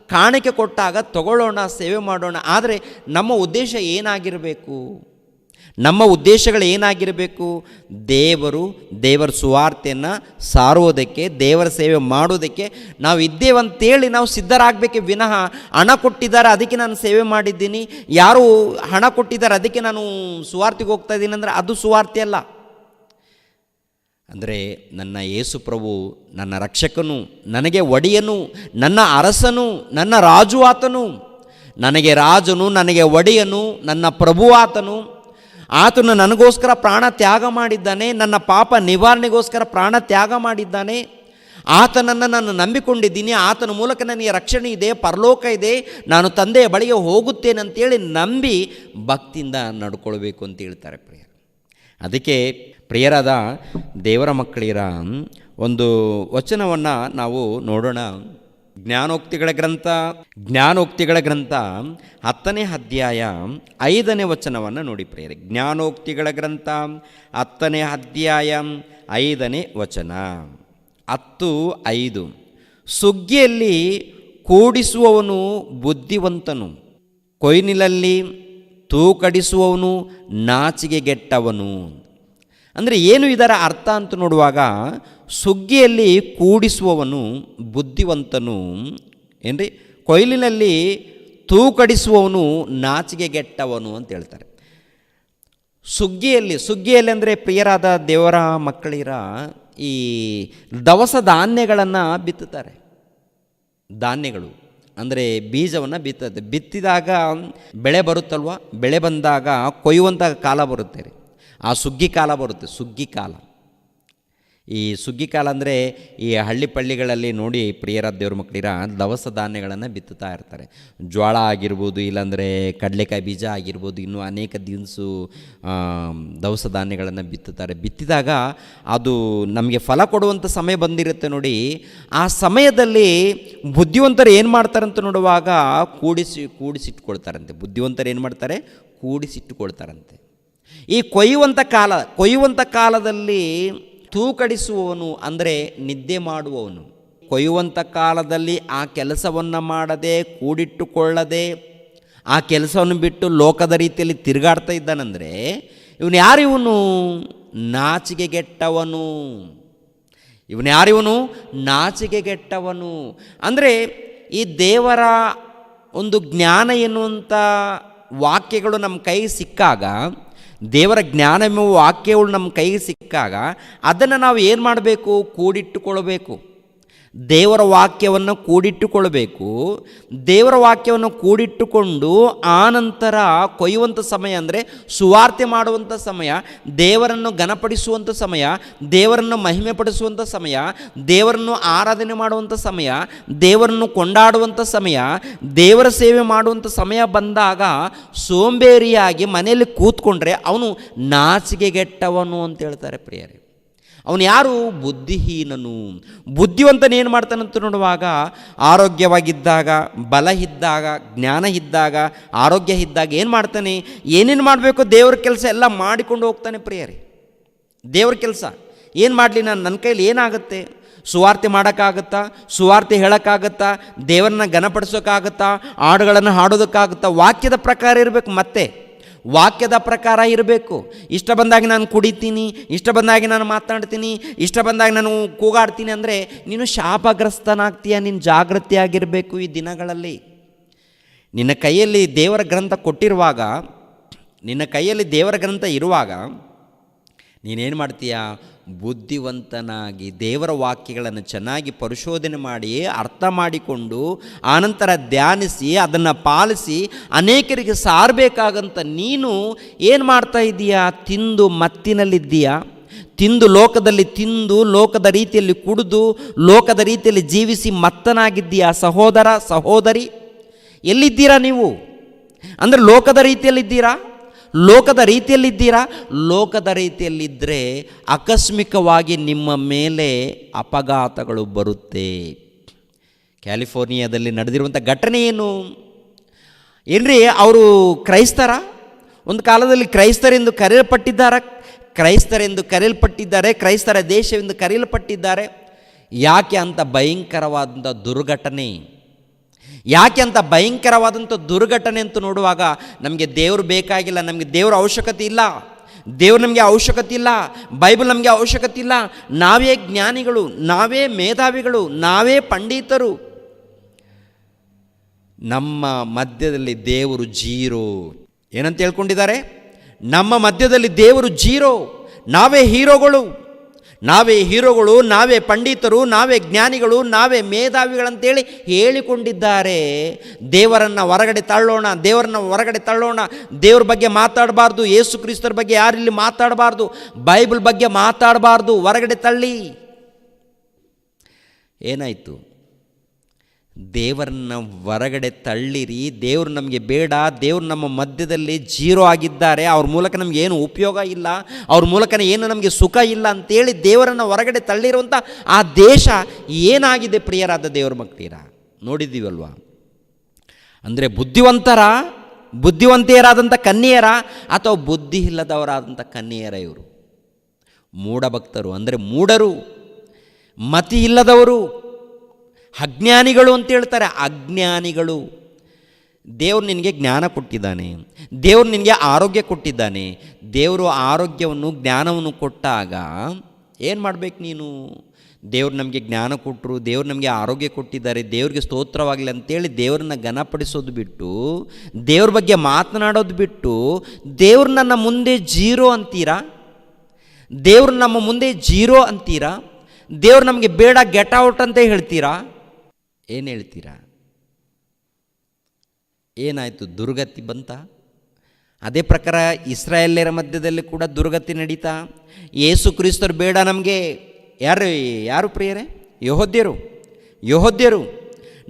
ಕಾಣಿಕೆ ಕೊಟ್ಟಾಗ ತಗೊಳ್ಳೋಣ, ಸೇವೆ ಮಾಡೋಣ. ಆದರೆ ನಮ್ಮ ಉದ್ದೇಶ ಏನಾಗಿರಬೇಕು? ನಮ್ಮ ಉದ್ದೇಶಗಳು ಏನಾಗಿರಬೇಕು? ದೇವರು, ದೇವರ ಸುವಾರ್ತೆಯನ್ನು ಸಾರುವುದಕ್ಕೆ, ದೇವರ ಸೇವೆ ಮಾಡೋದಕ್ಕೆ ನಾವು ಇದ್ದೇವಂತೇಳಿ ನಾವು ಸಿದ್ಧರಾಗಬೇಕೆ ವಿನಃ ಹಣ ಕೊಟ್ಟಿದ್ದಾರೆ, ಅದಕ್ಕೆ ನಾನು ಸೇವೆ ಮಾಡಿದ್ದೀನಿ. ಯಾರು ಹಣ ಕೊಟ್ಟಿದ್ದಾರೆ, ಅದಕ್ಕೆ ನಾನು ಸುವಾರ್ತೆಗೆ ಹೋಗ್ತಾ ಇದ್ದೀನಿ ಅಂದರೆ ಅದು ಸುವಾರ್ತೆ ಅಲ್ಲ. ಅಂದರೆ ನನ್ನ ಯೇಸು ಪ್ರಭು, ನನ್ನ ರಕ್ಷಕನು, ನನಗೆ ಒಡೆಯನು, ನನ್ನ ಅರಸನು, ನನ್ನ ರಾಜು ಆತನು. ನನಗೆ ರಾಜನು, ನನಗೆ ಒಡೆಯನು, ನನ್ನ ಪ್ರಭು ಆತನು. ಆತನು ನನಗೋಸ್ಕರ ಪ್ರಾಣ ತ್ಯಾಗ ಮಾಡಿದ್ದಾನೆ, ನನ್ನ ಪಾಪ ನಿವಾರಣೆಗೋಸ್ಕರ ಪ್ರಾಣ ತ್ಯಾಗ ಮಾಡಿದ್ದಾನೆ. ಆತನನ್ನು ನಾನು ನಂಬಿಕೊಂಡಿದ್ದೀನಿ, ಆತನ ಮೂಲಕ ನನಗೆ ರಕ್ಷಣೆ ಇದೆ, ಪರಲೋಕ ಇದೆ, ನಾನು ತಂದೆಯ ಬಳಿಗೆ ಹೋಗುತ್ತೇನೆ ಅಂತೇಳಿ ನಂಬಿ ಭಕ್ತಿಯಿಂದ ನಡ್ಕೊಳ್ಬೇಕು ಅಂತ ಹೇಳ್ತಾರೆ ಪ್ರಿಯ ಅದಕ್ಕೆ ಪ್ರಿಯರಾದ ದೇವರ ಮಕ್ಕಳಿರ, ಒಂದು ವಚನವನ್ನು ನಾವು ನೋಡೋಣ. ಜ್ಞಾನೋಕ್ತಿಗಳ ಗ್ರಂಥ ಜ್ಞಾನೋಕ್ತಿಗಳ ಗ್ರಂಥ ಹತ್ತನೇ ಅಧ್ಯಾಯ ಐದನೇ ವಚನವನ್ನು ನೋಡಿ ಪ್ರಿಯರೇ. ಜ್ಞಾನೋಕ್ತಿಗಳ ಗ್ರಂಥ ಹತ್ತನೇ ಅಧ್ಯಾಯ ಐದನೇ ವಚನ. ಹತ್ತು, ಐದು. ಸುಗ್ಗಿಯಲ್ಲಿ ಕೂಡಿಸುವವನು ಬುದ್ಧಿವಂತನು, ಕೊಯ್ನಿಲಲ್ಲಿ ತೂಕಡಿಸುವವನು ನಾಚಿಗೆಗೆಟ್ಟವನು ಅಂದರೆ ಏನು ಇದರ ಅರ್ಥ ಅಂತ ನೋಡುವಾಗ, ಸುಗ್ಗಿಯಲ್ಲಿ ಕೂಡಿಸುವವನು ಬುದ್ಧಿವಂತನು, ಏನ್ರಿ? ಕೊಯ್ಲಿನಲ್ಲಿ ತೂಕಡಿಸುವವನು ನಾಚಿಗೆಗೆಟ್ಟವನು ಅಂತ ಹೇಳ್ತಾರೆ. ಸುಗ್ಗಿಯಲ್ಲಿ ಸುಗ್ಗಿಯಲ್ಲಿ ಅಂದರೆ ಪ್ರಿಯರಾದ ದೇವರ ಮಕ್ಕಳಿರ ಈ ದವಸ ಧಾನ್ಯಗಳನ್ನು ಬಿತ್ತುತ್ತಾರೆ. ಧಾನ್ಯಗಳು, ಅಂದರೆ ಬೀಜವನ್ನು ಬಿತ್ತದೆ ಬಿತ್ತಿದಾಗ ಬೆಳೆ ಬರುತ್ತಲ್ವ? ಬೆಳೆ ಬಂದಾಗ ಕೊಯ್ಯುವಂಥ ಕಾಲ ಬರುತ್ತೆ ಆ ಸುಗ್ಗಿ ಕಾಲ ಬರುತ್ತೆ, ಸುಗ್ಗಿ ಕಾಲ. ಈ ಸುಗ್ಗಿ ಕಾಲ ಅಂದರೆ ಈ ಹಳ್ಳಿ ಪಳ್ಳಿಗಳಲ್ಲಿ ನೋಡಿ ಪ್ರಿಯರ ದೇವ್ರ ಮಕ್ಕಳಿರ ದವಸ ಧಾನ್ಯಗಳನ್ನು ಬಿತ್ತುತ್ತಾ ಇರ್ತಾರೆ. ಜ್ವಾಳ ಆಗಿರ್ಬೋದು, ಇಲ್ಲಾಂದರೆ ಕಡಲೆಕಾಯಿ ಬೀಜ ಆಗಿರ್ಬೋದು, ಇನ್ನೂ ಅನೇಕ ದಿನಸು ದವಸ ಧಾನ್ಯಗಳನ್ನು ಬಿತ್ತುತ್ತಾರೆ. ಬಿತ್ತಿದಾಗ ಅದು ನಮಗೆ ಫಲ ಕೊಡುವಂಥ ಸಮಯ ಬಂದಿರುತ್ತೆ ನೋಡಿ. ಆ ಸಮಯದಲ್ಲಿ ಬುದ್ಧಿವಂತರು ಏನು ಮಾಡ್ತಾರಂತ ನೋಡುವಾಗ ಕೂಡಿಸಿ, ಕೂಡಿಸಿಟ್ಕೊಳ್ತಾರಂತೆ. ಬುದ್ಧಿವಂತರು ಏನು ಮಾಡ್ತಾರೆ? ಕೂಡಿಸಿಟ್ಟುಕೊಳ್ತಾರಂತೆ ಈ ಕೊಯ್ಯುವಂಥ ಕಾಲ ಕೊಯ್ಯುವಂಥ ಕಾಲದಲ್ಲಿ ತೂಕಡಿಸುವವನು ಅಂದರೆ ನಿದ್ದೆ ಮಾಡುವವನು. ಕೊಯ್ಯುವಂಥ ಕಾಲದಲ್ಲಿ ಆ ಕೆಲಸವನ್ನು ಮಾಡದೆ, ಕೂಡಿಟ್ಟುಕೊಳ್ಳದೆ, ಆ ಕೆಲಸವನ್ನು ಬಿಟ್ಟು ಲೋಕದ ರೀತಿಯಲ್ಲಿ ತಿರುಗಾಡ್ತಾ ಇದ್ದಾನಂದರೆ ಇವನು ಯಾರು ಇವನು? ನಾಚಿಕೆಗೆಟ್ಟವನು. ಇವನು ಯಾರಿವನು ನಾಚಿಕೆಗೆಟ್ಟವನು. ಅಂದರೆ ಈ ದೇವರ ಒಂದು ಜ್ಞಾನ ಎನ್ನುವಂಥ ವಾಕ್ಯಗಳು ನಮ್ಮ ಕೈ ಸಿಕ್ಕಾಗ ದೇವರ ಜ್ಞಾನವೆಂಬ ವಾಕ್ಯಗಳು ನಮ್ಮ ಕೈಗೆ ಸಿಕ್ಕಾಗ ಅದನ್ನು ನಾವು ಏನು ಮಾಡಬೇಕು? ಕೂಡಿಟ್ಟುಕೊಳ್ಬೇಕು ದೇವರ ವಾಕ್ಯವನ್ನು ಕೂಡಿಟ್ಟುಕೊಳ್ಬೇಕು ದೇವರ ವಾಕ್ಯವನ್ನು ಕೂಡಿಟ್ಟುಕೊಂಡು ಆನಂತರ ನಂತರ ಕೊಯ್ಯುವಂಥ ಸಮಯ ಅಂದರೆ ಸುವಾರ್ತೆ ಮಾಡುವಂಥ ಸಮಯ, ದೇವರನ್ನು ಘನಪಡಿಸುವಂಥ ಸಮಯ, ದೇವರನ್ನು ಮಹಿಮೆ ಪಡಿಸುವಂಥ ಸಮಯ, ದೇವರನ್ನು ಆರಾಧನೆ ಮಾಡುವಂಥ ಸಮಯ, ದೇವರನ್ನು ಕೊಂಡಾಡುವಂಥ ಸಮಯ, ದೇವರ ಸೇವೆ ಮಾಡುವಂಥ ಸಮಯ ಬಂದಾಗ ಸೋಂಬೇರಿಯಾಗಿ ಮನೆಯಲ್ಲಿ ಕೂತ್ಕೊಂಡ್ರೆ ಅವನು ನಾಚಿಕೆಗೆಟ್ಟವನು ಅಂತ ಹೇಳ್ತಾರೆ ಪ್ರಿಯರೇ. ಅವನು ಯಾರು? ಬುದ್ಧಿಹೀನನು. ಬುದ್ಧಿವಂತನೇನು ಮಾಡ್ತಾನಂತ ನೋಡುವಾಗ, ಆರೋಗ್ಯವಾಗಿದ್ದಾಗ ಬಲ ಇದ್ದಾಗ ಜ್ಞಾನ ಇದ್ದಾಗ ಆರೋಗ್ಯ ಇದ್ದಾಗ ಏನು ಮಾಡ್ತಾನೆ? ಏನೇನು ಮಾಡಬೇಕು? ದೇವ್ರ ಕೆಲಸ ಎಲ್ಲ ಮಾಡಿಕೊಂಡು ಹೋಗ್ತಾನೆ ಪ್ರಿಯರೇ. ದೇವ್ರ ಕೆಲಸ. ಏನು ಮಾಡಲಿ ನಾನು? ನನ್ನ ಕೈಲಿ ಏನಾಗುತ್ತೆ? ಸುವಾರ್ತೆ ಮಾಡೋಕ್ಕಾಗುತ್ತಾ? ಸುವಾರ್ತೆ ಹೇಳೋಕ್ಕಾಗುತ್ತಾ? ದೇವರನ್ನ ಘನಪಡಿಸೋಕ್ಕಾಗುತ್ತಾ? ಹಾಡುಗಳನ್ನು ಹಾಡೋದಕ್ಕಾಗುತ್ತಾ? ವಾಕ್ಯದ ಪ್ರಕಾರ ಇರಬೇಕು ಮತ್ತೆ. ವಾಕ್ಯದ ಪ್ರಕಾರ ಇರಬೇಕು. ಇಷ್ಟ ಬಂದಾಗ ನಾನು ಕುಡಿತೀನಿ, ಇಷ್ಟ ಬಂದಾಗ ನಾನು ಮಾತಾಡ್ತೀನಿ, ಇಷ್ಟ ಬಂದಾಗ ನಾನು ಕೂಗಾಡ್ತೀನಿ ಅಂದರೆ ನೀನು ಶಾಪಗ್ರಸ್ತನಾಗ್ತೀಯ, ನೀನು ಜಾಗೃತಿಯಾಗಿರಬೇಕು ಈ ದಿನಗಳಲ್ಲಿ. ನಿನ್ನ ಕೈಯಲ್ಲಿ ದೇವರ ಗ್ರಂಥ ಕೊಟ್ಟಿರುವಾಗ, ನಿನ್ನ ಕೈಯಲ್ಲಿ ದೇವರ ಗ್ರಂಥ ಇರುವಾಗ ನೀನೇನು ಮಾಡ್ತೀಯ? ಬುದ್ಧಿವಂತನಾಗಿ ದೇವರ ವಾಕ್ಯಗಳನ್ನು ಚೆನ್ನಾಗಿ ಪರಿಶೋಧನೆ ಮಾಡಿ ಅರ್ಥ ಮಾಡಿಕೊಂಡು ಆನಂತರ ಧ್ಯಾನಿಸಿ ಅದನ್ನು ಪಾಲಿಸಿ ಅನೇಕರಿಗೆ ಸಾರಬೇಕಾಗಂಥ ನೀನು ಏನು ಮಾಡ್ತಾ ಇದ್ದೀಯಾ? ತಿಂದು ಮತ್ತಿನಲ್ಲಿದ್ದೀಯಾ? ತಿಂದು ಲೋಕದಲ್ಲಿ ತಿಂದು ಲೋಕದ ರೀತಿಯಲ್ಲಿ ಕುಡಿದು ಲೋಕದ ರೀತಿಯಲ್ಲಿ ಜೀವಿಸಿ ಮತ್ತನಾಗಿದ್ದೀಯಾ? ಸಹೋದರ, ಸಹೋದರಿ, ಎಲ್ಲಿದ್ದೀರಾ ನೀವು? ಅಂದರೆ ಲೋಕದ ರೀತಿಯಲ್ಲಿದ್ದೀರಾ? ಲೋಕದ ರೀತಿಯಲ್ಲಿದ್ದೀರಾ? ಲೋಕದ ರೀತಿಯಲ್ಲಿದ್ದರೆ ಆಕಸ್ಮಿಕವಾಗಿ ನಿಮ್ಮ ಮೇಲೆ ಅಪಘಾತಗಳು ಬರುತ್ತೆ. ಕ್ಯಾಲಿಫೋರ್ನಿಯಾದಲ್ಲಿ ನಡೆದಿರುವಂಥ ಘಟನೆ ಏನು? ಏನ್ರಿ, ಅವರು ಕ್ರೈಸ್ತರ? ಒಂದು ಕಾಲದಲ್ಲಿ ಕ್ರೈಸ್ತರೆಂದು ಕರೆಯಲ್ಪಟ್ಟಿದ್ದಾರ? ಕ್ರೈಸ್ತರೆಂದು ಕರೆಯಲ್ಪಟ್ಟಿದ್ದಾರೆ, ಕ್ರೈಸ್ತರ ದೇಶವೆಂದು ಕರೆಯಲ್ಪಟ್ಟಿದ್ದಾರೆ. ಯಾಕೆ ಅಂತ ಭಯಂಕರವಾದಂಥ ದುರ್ಘಟನೆ. ಯಾಕೆ ಅಂತ ಭಯಂಕರವಾದಂಥ ದುರ್ಘಟನೆ ಅಂತ ನೋಡುವಾಗ ನಮಗೆ ದೇವರು ಬೇಕಾಗಿಲ್ಲ, ನಮಗೆ ದೇವರ ಅವಶ್ಯಕತೆ ಇಲ್ಲ. ದೇವ್ರು ನಮಗೆ ಅವಶ್ಯಕತೆ ಇಲ್ಲ, ಬೈಬಲ್ ನಮಗೆ ಅವಶ್ಯಕತೆ ಇಲ್ಲ. ನಾವೇ ಜ್ಞಾನಿಗಳು, ನಾವೇ ಮೇಧಾವಿಗಳು, ನಾವೇ ಪಂಡಿತರು. ನಮ್ಮ ಮಧ್ಯದಲ್ಲಿ ದೇವರು ಜೀರೋ. ಏನಂತ ಹೇಳ್ಕೊಂಡಿದ್ದಾರೆ? ನಮ್ಮ ಮಧ್ಯದಲ್ಲಿ ದೇವರು ಜೀರೋ. ನಾವೇ ಹೀರೋಗಳು. ನಾವೇ ಹೀರೋಗಳು, ನಾವೇ ಪಂಡಿತರು, ನಾವೇ ಜ್ಞಾನಿಗಳು, ನಾವೇ ಮೇಧಾವಿಗಳಂತೇಳಿ ಹೇಳಿಕೊಂಡಿದ್ದಾರೆ. ದೇವರನ್ನು ಹೊರಗಡೆ ತಳ್ಳೋಣ, ದೇವರನ್ನ ಹೊರಗಡೆ ತಳ್ಳೋಣ. ದೇವ್ರ ಬಗ್ಗೆ ಮಾತಾಡಬಾರ್ದು, ಯೇಸು ಕ್ರಿಸ್ತರ ಬಗ್ಗೆ ಯಾರಿಲ್ಲಿ ಮಾತಾಡಬಾರ್ದು? ಬೈಬಲ್ ಬಗ್ಗೆ ಮಾತಾಡಬಾರ್ದು, ಹೊರಗಡೆ ತಳ್ಳಿ. ಏನಾಯಿತು? ದೇವರನ್ನ ಹೊರಗಡೆ ತಳ್ಳಿರಿ, ದೇವರು ನಮಗೆ ಬೇಡ, ದೇವರು ನಮ್ಮ ಮಧ್ಯದಲ್ಲಿ ಜೀರೋ ಆಗಿದ್ದಾರೆ, ಅವ್ರ ಮೂಲಕ ನಮಗೆ ಏನು ಉಪಯೋಗ ಇಲ್ಲ, ಅವ್ರ ಮೂಲಕ ಏನು ನಮಗೆ ಸುಖ ಇಲ್ಲ ಅಂತೇಳಿ ದೇವರನ್ನು ಹೊರಗಡೆ ತಳ್ಳಿರುವಂಥ ಆ ದೇಶ ಏನಾಗಿದೆ ಪ್ರಿಯರಾದ ದೇವರ ಮಕ್ಕಳೀರ ನೋಡಿದ್ದೀವಲ್ವಾ? ಅಂದರೆ ಬುದ್ಧಿವಂತರ ಬುದ್ಧಿವಂತೆಯರಾದಂಥ ಕನ್ಯೆಯರ ಅಥವಾ ಬುದ್ಧಿ ಇಲ್ಲದವರಾದಂಥ ಕನ್ಯೆಯರ ಇವರು. ಮೂಢಭಕ್ತರು, ಅಂದರೆ ಮೂಢರು ಮತಿ ಇಲ್ಲದವರು ಅಜ್ಞಾನಿಗಳು ಅಂತ ಹೇಳ್ತಾರೆ. ಅಜ್ಞಾನಿಗಳು. ದೇವರು ನಿನಗೆ ಜ್ಞಾನ ಕೊಟ್ಟಿದ್ದಾನೆ. ದೇವರು ನಿನಗೆ ಆರೋಗ್ಯ ಕೊಟ್ಟಿದ್ದಾನೆ. ದೇವರು ಆರೋಗ್ಯವನ್ನು, ಜ್ಞಾನವನ್ನು ಕೊಟ್ಟಾಗ ಏನು ಮಾಡಬೇಕು ನೀನು? ದೇವ್ರು ನಮಗೆ ಜ್ಞಾನ ಕೊಟ್ಟರು ದೇವ್ರು ನಮಗೆ ಆರೋಗ್ಯ ಕೊಟ್ಟಿದ್ದಾರೆ, ದೇವ್ರಿಗೆ ಸ್ತೋತ್ರವಾಗಲಿ ಅಂತೇಳಿ ದೇವ್ರನ್ನ ಘನಪಡಿಸೋದು ಬಿಟ್ಟು, ದೇವ್ರ ಬಗ್ಗೆ ಮಾತನಾಡೋದು ಬಿಟ್ಟು, ದೇವ್ರು ನನ್ನ ಮುಂದೆ ಜೀರೋ ಅಂತೀರಾ? ದೇವ್ರು ನಮ್ಮ ಮುಂದೆ ಜೀರೋ ಅಂತೀರಾ? ದೇವ್ರು ನಮಗೆ ಬೇಡ ಗೆಟ್ ಔಟ್ ಅಂತ ಹೇಳ್ತೀರಾ? ಏನು ಹೇಳ್ತೀರಾ? ಏನಾಯಿತು? ದುರ್ಗತಿ ಬಂತ? ಅದೇ ಪ್ರಕಾರ ಇಸ್ರಾಯೇಲ್ಯರ ಮಧ್ಯದಲ್ಲಿ ಕೂಡ ದುರ್ಗತಿ ನಡೀತಾ? ಯೇಸು ಕ್ರಿಸ್ತರು ಬೇಡ ನಮಗೆ. ಯಾರು ಯಾರು ಪ್ರಿಯರೇ? ಯಹೋದ್ಯರು. ಯಹೋದ್ಯರು,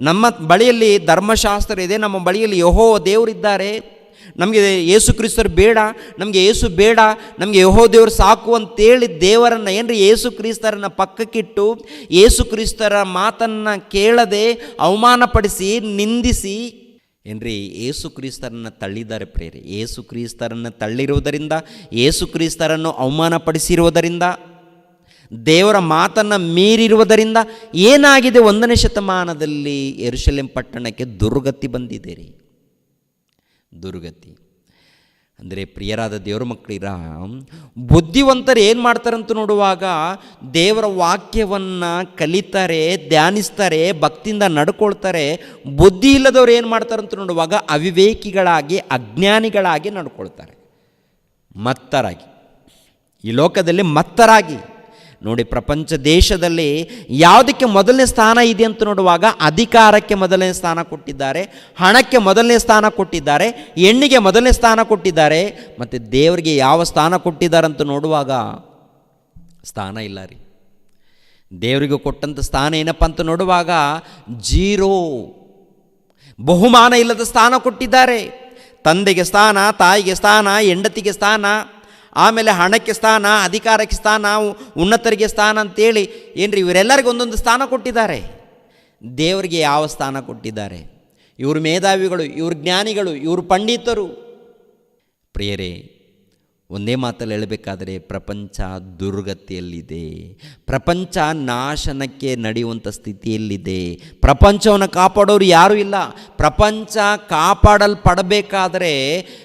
ನಮ್ಮ ಬಳಿಯಲ್ಲಿ ಧರ್ಮಶಾಸ್ತ್ರ ಇದೆ. ನಮ್ಮ ಬಳಿಯಲ್ಲಿ ಯಹೋ ದೇವರಿದ್ದಾರೆ. ನಮಗೆ ಯೇಸು ಕ್ರಿಸ್ತರು ಬೇಡ, ನಮಗೆ ಯೇಸು ಬೇಡ, ನಮಗೆ ಯಹೋ ದೇವರು ಸಾಕು ಅಂತೇಳಿ ದೇವರನ್ನು, ಏನ್ರಿ ಯೇಸು ಕ್ರಿಸ್ತರನ್ನು ಪಕ್ಕಕ್ಕಿಟ್ಟು, ಯೇಸು ಕ್ರಿಸ್ತರ ಮಾತನ್ನು ಕೇಳದೆ ಅವಮಾನಪಡಿಸಿ, ನಿಂದಿಸಿ, ಏನ್ರಿ ಏಸು ಕ್ರಿಸ್ತರನ್ನು ತಳ್ಳಿದ್ದಾರೆ ಪ್ರೇರಿ ಏಸು ಕ್ರಿಸ್ತರನ್ನು ತಳ್ಳಿರುವುದರಿಂದ ಏಸು ಕ್ರಿಸ್ತರನ್ನು ಅವಮಾನಪಡಿಸಿರುವುದರಿಂದ, ದೇವರ ಮಾತನ್ನು ಮೀರಿರುವುದರಿಂದ ಏನಾಗಿದೆ ಒಂದನೇ ಶತಮಾನದಲ್ಲಿ ಎರುಶಲೆಂ ಪಟ್ಟಣಕ್ಕೆ ದುರ್ಗತಿ ಬಂದಿದೆ ರೀ. ದುರ್ಗತಿ. ಅಂದರೆ ಪ್ರಿಯರಾದ ದೇವರ ಮಕ್ಕಳಿರ, ಬುದ್ಧಿವಂತರು ಏನು ಮಾಡ್ತಾರಂತ ನೋಡುವಾಗ ದೇವರ ವಾಕ್ಯವನ್ನು ಕಲಿತಾರೆ, ಧ್ಯಾನಿಸ್ತಾರೆ, ಭಕ್ತಿಯಿಂದ ನಡ್ಕೊಳ್ತಾರೆ, ಬುದ್ಧಿ ಇಲ್ಲದವ್ರು ಏನು ಮಾಡ್ತಾರಂತ ನೋಡುವಾಗ ಅವಿವೇಕಿಗಳಾಗಿ, ಅಜ್ಞಾನಿಗಳಾಗಿ ನಡ್ಕೊಳ್ತಾರೆ. ಮತ್ತರಾಗಿ. ಈ ಲೋಕದಲ್ಲಿ ಮತ್ತರಾಗಿ. ನೋಡಿ ಪ್ರಪಂಚ ದೇಶದಲ್ಲಿ ಯಾವುದಕ್ಕೆ ಮೊದಲನೇ ಸ್ಥಾನ ಇದೆ ಅಂತ ನೋಡುವಾಗ ಅಧಿಕಾರಕ್ಕೆ ಮೊದಲನೇ ಸ್ಥಾನ ಕೊಟ್ಟಿದ್ದಾರೆ, ಹಣಕ್ಕೆ ಮೊದಲನೇ ಸ್ಥಾನ ಕೊಟ್ಟಿದ್ದಾರೆ ಹೆಣ್ಣಿಗೆ ಮೊದಲನೇ ಸ್ಥಾನ ಕೊಟ್ಟಿದ್ದಾರೆ, ಮತ್ತು ದೇವರಿಗೆ ಯಾವ ಸ್ಥಾನ ಕೊಟ್ಟಿದ್ದಾರೆ ಅಂತ ನೋಡುವಾಗ ಸ್ಥಾನ ಇಲ್ಲ ರೀ. ದೇವರಿಗೆ ಕೊಟ್ಟಂಥ ಸ್ಥಾನ ಏನಪ್ಪ ಅಂತ ನೋಡುವಾಗ ಜೀರೋ. ಬಹುಮಾನ ಇಲ್ಲದ ಸ್ಥಾನ ಕೊಟ್ಟಿದ್ದಾರೆ. ತಂದೆಗೆ ಸ್ಥಾನ, ತಾಯಿಗೆ ಸ್ಥಾನ, ಹೆಂಡತಿಗೆ ಸ್ಥಾನ. ಆಮೇಲೆ ಹಣಕ್ಕೆ ಸ್ಥಾನ, ಅಧಿಕಾರಕ್ಕೆ ಸ್ಥಾನ ಉನ್ನತರಿಗೆ ಸ್ಥಾನ ಅಂತೇಳಿ ಏನ್ರಿ, ಇವರೆಲ್ಲರಿಗೂ ಒಂದೊಂದು ಸ್ಥಾನ ಕೊಟ್ಟಿದ್ದಾರೆ. ದೇವರಿಗೆ ಯಾವ ಸ್ಥಾನ ಕೊಟ್ಟಿದ್ದಾರೆ? ಇವರು ಮೇಧಾವಿಗಳು, ಇವರು ಜ್ಞಾನಿಗಳು, ಇವರು ಪಂಡಿತರು. ಪ್ರಿಯರೇ ಒಂದೇ ಮಾತಲ್ಲಿ ಹೇಳಬೇಕಾದರೆ ಪ್ರಪಂಚ ದುರ್ಗತಿಯಲ್ಲಿದೆ. ಪ್ರಪಂಚ ನಾಶನಕ್ಕೆ ನಡೆಯುವಂಥ ಸ್ಥಿತಿಯಲ್ಲಿದೆ. ಪ್ರಪಂಚವನ್ನು ಕಾಪಾಡೋರು ಯಾರೂ ಇಲ್ಲ. ಪ್ರಪಂಚ ಕಾಪಾಡಲ್ಪಡಬೇಕಾದರೆ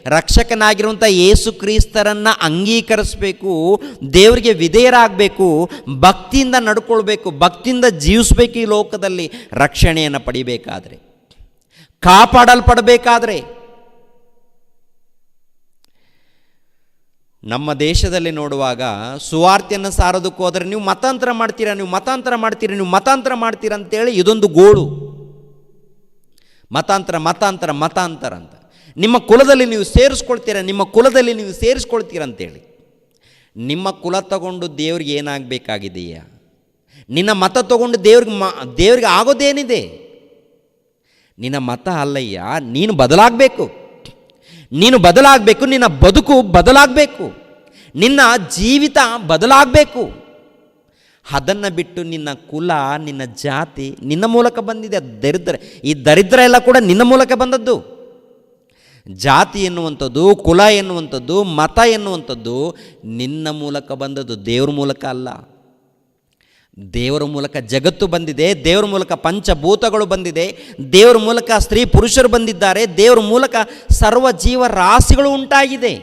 ರಕ್ಷಕನಾಗಿರುವಂಥ ಯೇಸು ಕ್ರಿಸ್ತರನ್ನು ಅಂಗೀಕರಿಸಬೇಕು, ದೇವರಿಗೆ ವಿಧೇಯರಾಗಬೇಕು, ಭಕ್ತಿಯಿಂದ ನಡ್ಕೊಳ್ಬೇಕು, ಭಕ್ತಿಯಿಂದ ಜೀವಿಸಬೇಕು ಈ ಲೋಕದಲ್ಲಿ ರಕ್ಷಣೆಯನ್ನು ಪಡಿಬೇಕಾದರೆ. ಕಾಪಾಡಲ್ಪಡಬೇಕಾದ್ರೆ ನಮ್ಮ ದೇಶದಲ್ಲಿ ನೋಡುವಾಗ ಸುವಾರ್ತೆಯನ್ನು ಸಾರೋದಕ್ಕೆ ಹೋದರೆ ನೀವು ಮತಾಂತರ ಮಾಡ್ತೀರಾ, ನೀವು ಮತಾಂತರ ಮಾಡ್ತೀರಾ, ನೀವು ಮತಾಂತರ ಮಾಡ್ತೀರಾ ಅಂತೇಳಿ ಇದೊಂದು ಗೋಳು. ಮತಾಂತರ ಮತಾಂತರ ಮತಾಂತರ ಅಂತ. ನಿಮ್ಮ ಕುಲದಲ್ಲಿ ನೀವು ಸೇರಿಸ್ಕೊಳ್ತೀರಾ, ನಿಮ್ಮ ಕುಲದಲ್ಲಿ ನೀವು ಸೇರಿಸ್ಕೊಳ್ತೀರಾ ಅಂತೇಳಿ. ನಿಮ್ಮ ಕುಲ ತಗೊಂಡು ದೇವ್ರಿಗೆ ಏನಾಗಬೇಕಾಗಿದೆಯಾ? ನಿನ್ನ ಮತ ತಗೊಂಡು ದೇವ್ರಿಗೆ ಮ, ದೇವ್ರಿಗೆ ಆಗೋದೇನಿದೆ? ನಿನ್ನ ಮತ ಅಲ್ಲಯ್ಯ, ನೀನು ಬದಲಾಗಬೇಕು. ನೀನು ಬದಲಾಗಬೇಕು, ನಿನ್ನ ಬದುಕು ಬದಲಾಗಬೇಕು, ನಿನ್ನ ಜೀವಿತ ಬದಲಾಗಬೇಕು. ಅದನ್ನು ಬಿಟ್ಟು ನಿನ್ನ ಕುಲ, ನಿನ್ನ ಜಾತಿ ನಿನ್ನ ಮೂಲಕ ಬಂದಿದೆ ದರಿದ್ರ ಈ ದರಿದ್ರ ಎಲ್ಲ ಕೂಡ ನಿನ್ನ ಮೂಲಕ ಬಂದದ್ದು. ಜಾತಿ ಎನ್ನುವಂಥದ್ದು, ಕುಲ ಎನ್ನುವಂಥದ್ದು, ಮತ ಎನ್ನುವಂಥದ್ದು ನಿನ್ನ ಮೂಲಕ ಬಂದದ್ದು ದೇವ್ರ ಮೂಲಕ ಅಲ್ಲ. ದೇವರ ಮೂಲಕ ಜಗತ್ತು ಬಂದಿದೆ, ದೇವರ ಮೂಲಕ ಪಂಚಭೂತಗಳು ಬಂದಿದೆ, ದೇವರ ಮೂಲಕ ಸ್ತ್ರೀ ಪುರುಷರು ಬಂದಿದ್ದಾರೆ, ದೇವರ ಮೂಲಕ ಸರ್ವ ಜೀವ ರಾಶಿಗಳು ಉಂಟಾಗಿದೆ.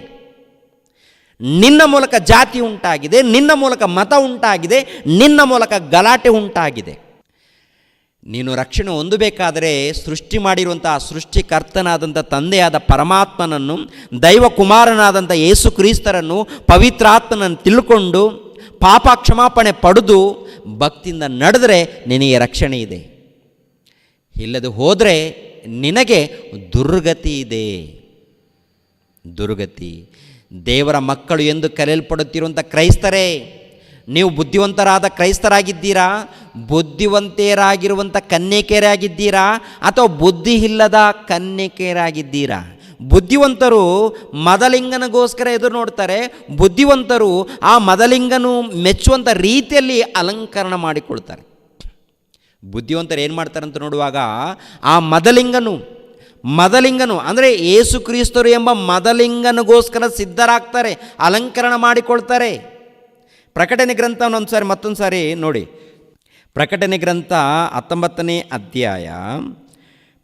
ನಿನ್ನ ಮೂಲಕ ಜಾತಿ ಉಂಟಾಗಿದೆ, ನಿನ್ನ ಮೂಲಕ ಮತ ಉಂಟಾಗಿದೆ, ನಿನ್ನ ಮೂಲಕ ಗಲಾಟೆ ಉಂಟಾಗಿದೆ. ನೀನು ರಕ್ಷಣೆ ಹೊಂದಬೇಕಾದರೆ ಸೃಷ್ಟಿ ಮಾಡಿರುವಂಥ ಸೃಷ್ಟಿಕರ್ತನಾದಂಥ ತಂದೆಯಾದ ಪರಮಾತ್ಮನನ್ನು ದೈವ ಕುಮಾರನಾದಂಥ ಯೇಸು ಕ್ರಿಸ್ತರನ್ನು ಪವಿತ್ರಾತ್ಮನನ್ನು ತಿಳ್ಕೊಂಡು ಪಾಪ ಕ್ಷಮಾಪಣೆ ಪಡೆದು ಭಕ್ತಿಯಿಂದ ನಡೆದರೆ ನಿನಗೆ ರಕ್ಷಣೆ ಇದೆ. ಇಲ್ಲದೆ ಹೋದರೆ ನಿನಗೆ ದುರ್ಗತಿ ಇದೆ. ದುರ್ಗತಿ. ದೇವರ ಮಕ್ಕಳು ಎಂದು ಕರೆಯಲ್ಪಡುತ್ತಿರುವಂಥ ಕ್ರೈಸ್ತರೇ, ನೀವು ಬುದ್ಧಿವಂತರಾದ ಕ್ರೈಸ್ತರಾಗಿದ್ದೀರಾ? ಬುದ್ಧಿವಂತೆಯರಾಗಿರುವಂಥ ಕನ್ಯಕೆಯರಾಗಿದ್ದೀರಾ ಅಥವಾ ಬುದ್ಧಿ ಇಲ್ಲದ ಕನ್ಯಕೆಯರಾಗಿದ್ದೀರಾ ಬುದ್ಧಿವಂತರು ಮದಲಿಂಗನಗೋಸ್ಕರ ಎದುರು ನೋಡ್ತಾರೆ. ಬುದ್ಧಿವಂತರು ಆ ಮದಲಿಂಗನು ಮೆಚ್ಚುವಂಥ ರೀತಿಯಲ್ಲಿ ಅಲಂಕರಣ ಮಾಡಿಕೊಳ್ತಾರೆ. ಬುದ್ಧಿವಂತರು ಏನು ಮಾಡ್ತಾರೆ ಅಂತ ನೋಡುವಾಗ ಆ ಮದಲಿಂಗನು ಮದಲಿಂಗನು ಅಂದರೆ ಏಸು ಕ್ರಿಸ್ತರು ಎಂಬ ಮದಲಿಂಗನಗೋಸ್ಕರ ಸಿದ್ಧರಾಗ್ತಾರೆ, ಅಲಂಕರಣ ಮಾಡಿಕೊಳ್ತಾರೆ. ಪ್ರಕಟಣೆ ಗ್ರಂಥವನ್ನು ಒಂದು ಸಾರಿ ಮತ್ತೊಂದು ಸಾರಿ ನೋಡಿ. ಪ್ರಕಟಣೆ ಗ್ರಂಥ ಹತ್ತೊಂಬತ್ತನೇ ಅಧ್ಯಾಯ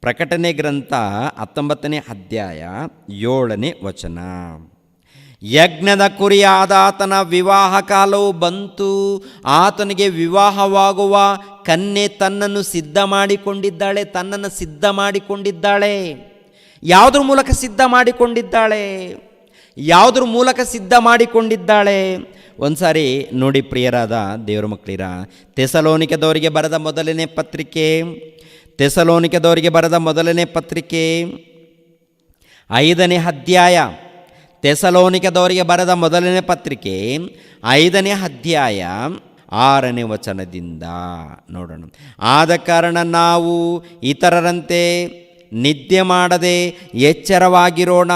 ಪ್ರಕಟಣೆ ಗ್ರಂಥ ಹತ್ತೊಂಬತ್ತನೇ ಅಧ್ಯಾಯ ಏಳನೇ ವಚನ. ಯಜ್ಞದ ಕುರಿಯಾದ ಆತನ ವಿವಾಹ ಕಾಲವು ಬಂತು. ಆತನಿಗೆ ವಿವಾಹವಾಗುವ ಕನ್ನೆ ತನ್ನನ್ನು ಸಿದ್ಧ ಮಾಡಿಕೊಂಡಿದ್ದಾಳೆ, ತನ್ನನ್ನು ಸಿದ್ಧ ಮಾಡಿಕೊಂಡಿದ್ದಾಳೆ. ಯಾವುದ್ರ ಮೂಲಕ ಸಿದ್ಧ ಮಾಡಿಕೊಂಡಿದ್ದಾಳೆ? ಯಾವುದ್ರ ಮೂಲಕ ಸಿದ್ಧ ಮಾಡಿಕೊಂಡಿದ್ದಾಳೆ? ಒಂದು ಸಾರಿ ನೋಡಿ ಪ್ರಿಯರಾದ ದೇವರ ಮಕ್ಕಳಿರ ತೆಸಲೋನಿಕದವರಿಗೆ ಬರೆದ ಮೊದಲನೇ ಪತ್ರಿಕೆ ತೆಸಲೋನಿಕದವರಿಗೆ ಬರೆದ ಮೊದಲನೇ ಪತ್ರಿಕೆ ಐದನೇ ಅಧ್ಯಾಯ. ತೆಸಲೋನಿಕದವರಿಗೆ ಬರೆದ ಮೊದಲನೇ ಪತ್ರಿಕೆ ಐದನೇ ಅಧ್ಯಾಯ ಆರನೇ ವಚನದಿಂದ. ನೋಡೋಣ. ಆದ ಕಾರಣ ನಾವು ಇತರರಂತೆ ನಿದ್ದೆ ಮಾಡದೆ ಎಚ್ಚರವಾಗಿರೋಣ,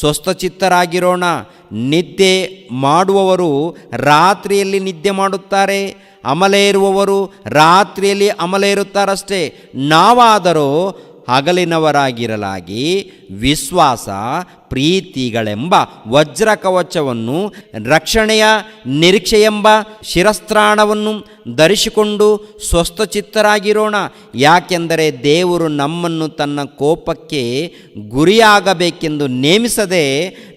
ಸ್ವಸ್ಥಚಿತ್ತರಾಗಿರೋಣ, ನಿದ್ದೆ ಮಾಡುವವರು ರಾತ್ರಿಯಲ್ಲಿ ನಿದ್ದೆ ಮಾಡುತ್ತಾರೆ. ಅಮಲೆ ಇರುವವರು ರಾತ್ರಿಯಲ್ಲಿ ಅಮಲ ಇರುತ್ತಾರಷ್ಟೇ. ನಾವಾದರೂ ಹಗಲಿನವರಾಗಿರಲಾಗಿ ವಿಶ್ವಾಸ ಪ್ರೀತಿಗಳೆಂಬ ವಜ್ರ ಕವಚವನ್ನು ರಕ್ಷಣೆಯ ನಿರೀಕ್ಷೆ ಎಂಬ ಶಿರಸ್ತ್ರಾಣವನ್ನು ಧರಿಸಿಕೊಂಡು ಸ್ವಸ್ಥಚಿತ್ತರಾಗಿರೋಣ. ಯಾಕೆಂದರೆ ದೇವರು ನಮ್ಮನ್ನು ತನ್ನ ಕೋಪಕ್ಕೆ ಗುರಿಯಾಗಬೇಕೆಂದು ನೇಮಿಸದೆ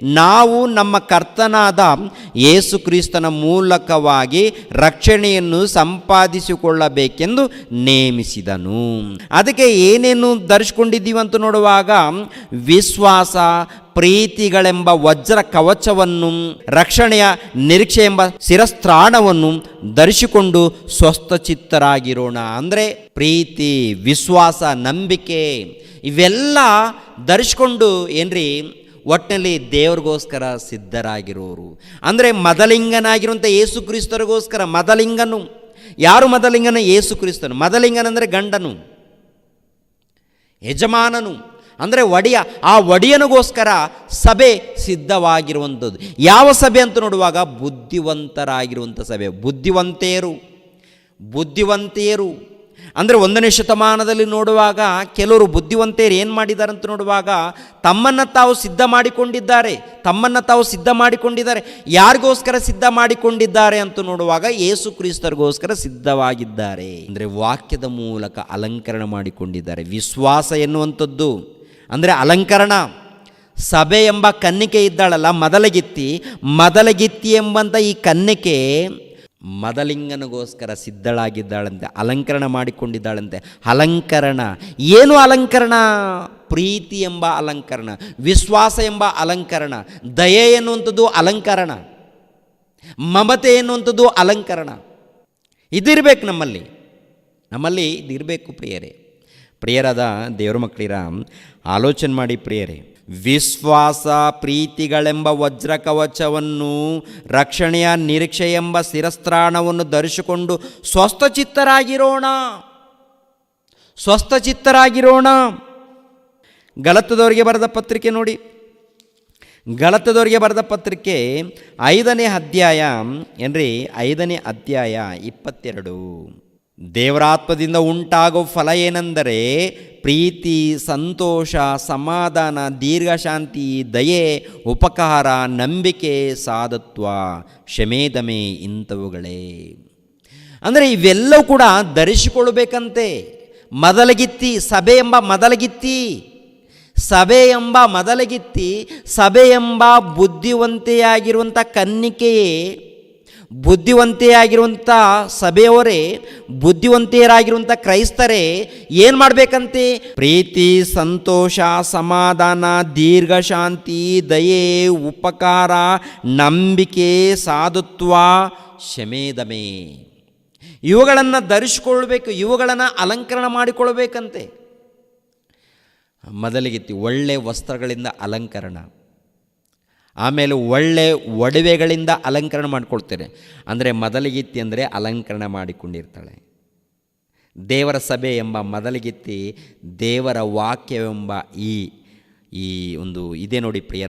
ನಾವು ನಮ್ಮ ಕರ್ತನಾದ ಯೇಸುಕ್ರಿಸ್ತನ ಮೂಲಕವಾಗಿ ರಕ್ಷಣೆಯನ್ನು ಸಂಪಾದಿಸಿಕೊಳ್ಳಬೇಕೆಂದು ನೇಮಿಸಿದನು. ಅದಕ್ಕೆ ಏನೇನು ಧರಿಸ್ಕೊಂಡಿದ್ದೀವಂತ ನೋಡುವಾಗ, ವಿಶ್ವಾಸ ಪ್ರೀತಿಗಳೆಂಬ ವಜ್ರ ಕವಚವನ್ನು, ರಕ್ಷಣೆಯ ನಿರೀಕ್ಷೆ ಎಂಬ ಶಿರಸ್ತ್ರಾಣವನ್ನು ಧರಿಸಿಕೊಂಡು ಸ್ವಸ್ಥಚಿತ್ತರಾಗಿರೋಣ. ಅಂದರೆ ಪ್ರೀತಿ, ವಿಶ್ವಾಸ, ನಂಬಿಕೆ, ಇವೆಲ್ಲ ಧರಿಸ್ಕೊಂಡು ಏನ್ರಿ? ಒಟ್ಟಿನಲ್ಲಿ ದೇವ್ರಿಗೋಸ್ಕರ ಸಿದ್ಧರಾಗಿರೋರು. ಅಂದರೆ ಮದಲಿಂಗನಾಗಿರುವಂಥ ಯೇಸು ಕ್ರಿಸ್ತರಿಗೋಸ್ಕರ ಮದಲಿಂಗನು. ಯಾರು ಮದಲಿಂಗನ? ಯೇಸು ಕ್ರಿಸ್ತನು. ಮದಲಿಂಗನಂದರೆ ಗಂಡನು, ಯಜಮಾನನು. ಅಂದರೆ ಒಡೆಯ, ಆ ಒಡೆಯನಿಗೋಸ್ಕರ ಸಭೆ ಸಿದ್ಧವಾಗಿರುವಂಥದ್ದು. ಯಾವ ಸಭೆ ಅಂತ ನೋಡುವಾಗ ಬುದ್ಧಿವಂತರಾಗಿರುವಂಥ ಸಭೆ. ಬುದ್ಧಿವಂತೆಯರು ಬುದ್ಧಿವಂತೆಯರು. ಅಂದರೆ ಒಂದನೇ ಶತಮಾನದಲ್ಲಿ ನೋಡುವಾಗ ಕೆಲವರು ಬುದ್ಧಿವಂತೆಯರು ಏನು ಮಾಡಿದ್ದಾರೆ ಅಂತ ನೋಡುವಾಗ ತಮ್ಮನ್ನು ತಾವು ಸಿದ್ಧ ಮಾಡಿಕೊಂಡಿದ್ದಾರೆ, ತಮ್ಮನ್ನು ತಾವು ಸಿದ್ಧ ಮಾಡಿಕೊಂಡಿದ್ದಾರೆ, ಯಾರಿಗೋಸ್ಕರ ಸಿದ್ಧ ಮಾಡಿಕೊಂಡಿದ್ದಾರೆ ಅಂತ ನೋಡುವಾಗ ಯೇಸು ಕ್ರಿಸ್ತರಿಗೋಸ್ಕರ ಸಿದ್ಧವಾಗಿದ್ದಾರೆ. ಅಂದರೆ ವಾಕ್ಯದ ಮೂಲಕ ಅಲಂಕರಣ ಮಾಡಿಕೊಂಡಿದ್ದಾರೆ. ವಿಶ್ವಾಸ ಎನ್ನುವಂಥದ್ದು. ಅಂದರೆ ಅಲಂಕರಣ. ಸಭೆ ಎಂಬ ಕನ್ನಿಕೆ ಇದ್ದಾಳಲ್ಲ, ಮೊದಲಗಿತ್ತಿ. ಮೊದಲಗಿತ್ತಿ ಎಂಬಂಥ ಈ ಕನ್ನಿಕೆ ಮದಲಿಂಗನಿಗೋಸ್ಕರ ಸಿದ್ಧಳಾಗಿದ್ದಾಳಂತೆ, ಅಲಂಕರಣ ಮಾಡಿಕೊಂಡಿದ್ದಾಳಂತೆ. ಅಲಂಕರಣ. ಏನು ಅಲಂಕರಣ? ಪ್ರೀತಿ ಎಂಬ ಅಲಂಕರಣ, ವಿಶ್ವಾಸ ಎಂಬ ಅಲಂಕರಣ, ದಯೆ ಎನ್ನುವಂಥದ್ದು ಅಲಂಕರಣ, ಮಮತೆ ಎನ್ನುವಂಥದ್ದು ಅಲಂಕರಣ. ಇದಿರಬೇಕು ನಮ್ಮಲ್ಲಿ. ನಮ್ಮಲ್ಲಿ ಇದಿರಬೇಕು ಪ್ರಿಯರೇ. ಪ್ರಿಯರಾದ ದೇವರ ಮಕ್ಕಳಿರ, ಆಲೋಚನೆ ಮಾಡಿ ಪ್ರಿಯರೇ, ವಿಶ್ವಾಸ, ಪ್ರೀತಿಗಳೆಂಬ ವಜ್ರ ಕವಚವನ್ನು ರಕ್ಷಣೆಯ ನಿರೀಕ್ಷೆ ಎಂಬ ಶಿರಸ್ತ್ರಾಣವನ್ನು ಧರಿಸಿಕೊಂಡು ಸ್ವಸ್ಥಚಿತ್ತರಾಗಿರೋಣ. ಸ್ವಸ್ಥಚಿತ್ತರಾಗಿರೋಣ. ಗಲತದವರಿಗೆ ಬರೆದ ಪತ್ರಿಕೆ ನೋಡಿ. ಗಲತದವರಿಗೆ ಬರೆದ ಪತ್ರಿಕೆ ಐದನೇ ಅಧ್ಯಾಯ, ಏನ್ರಿ? ಐದನೇ ಅಧ್ಯಾಯ ಇಪ್ಪತ್ತೆರಡು. ದೇವರಾತ್ಮದಿಂದ ಉಂಟಾಗೋ ಫಲ ಏನೆಂದರೆ ಪ್ರೀತಿ, ಸಂತೋಷ, ಸಮಾಧಾನ, ದೀರ್ಘಶಾಂತಿ, ದಯೆ, ಉಪಕಾರ, ನಂಬಿಕೆ, ಸಾಧತ್ವ ಕ್ಷಮೇದಮೆ ಇಂಥವುಗಳೇ. ಅಂದರೆ ಇವೆಲ್ಲವೂ ಕೂಡ ಧರಿಸಿಕೊಳ್ಳಬೇಕಂತೆ. ಮೊದಲಗಿತ್ತಿ ಸಭೆ ಎಂಬ ಮೊದಲಗಿತ್ತಿ ಸಭೆ ಎಂಬ ಮೊದಲಗಿತ್ತಿ ಸಭೆ ಎಂಬ ಬುದ್ಧಿವಂತೆಯಾಗಿರುವಂಥ ಕನ್ನಿಕೆಯೇ ಬುದ್ಧಿವಂತೆಯಾಗಿರುವಂಥ ಸಭೆಯವರೇ, ಬುದ್ಧಿವಂತೆಯರಾಗಿರುವಂಥ ಕ್ರೈಸ್ತರೇ, ಏನು ಮಾಡಬೇಕಂತೆ? ಪ್ರೀತಿ, ಸಂತೋಷ, ಸಮಾಧಾನ ದೀರ್ಘಶಾಂತಿ ದಯೆ, ಉಪಕಾರ, ನಂಬಿಕೆ, ಸಾಧುತ್ವ ಶಮೇದಮೆ ಇವುಗಳನ್ನು ಧರಿಸಿಕೊಳ್ಬೇಕು ಇವುಗಳನ್ನು ಅಲಂಕರಣ ಮಾಡಿಕೊಳ್ಬೇಕಂತೆ ಮೊದಲಿಗೆ ಒಳ್ಳೆ ವಸ್ತ್ರಗಳಿಂದ ಅಲಂಕರಣ. ಆಮೇಲೆ ಒಳ್ಳೆ ಒಡವೆಗಳಿಂದ ಅಲಂಕರಣ ಮಾಡಿಕೊಳ್ತಾರೆ ಅಂದರೆ ಮೊದಲಿಗಿತ್ತಿ ಅಂದರೆ ಅಲಂಕರಣ ಮಾಡಿಕೊಂಡಿರ್ತಾಳೆ. ದೇವರ ಸಭೆ ಎಂಬ ಮೊದಲಗಿತ್ತಿ ದೇವರ ವಾಕ್ಯವೆಂಬ ಈ ಈ ಒಂದು ಇದೆ ನೋಡಿ ಪ್ರಿಯ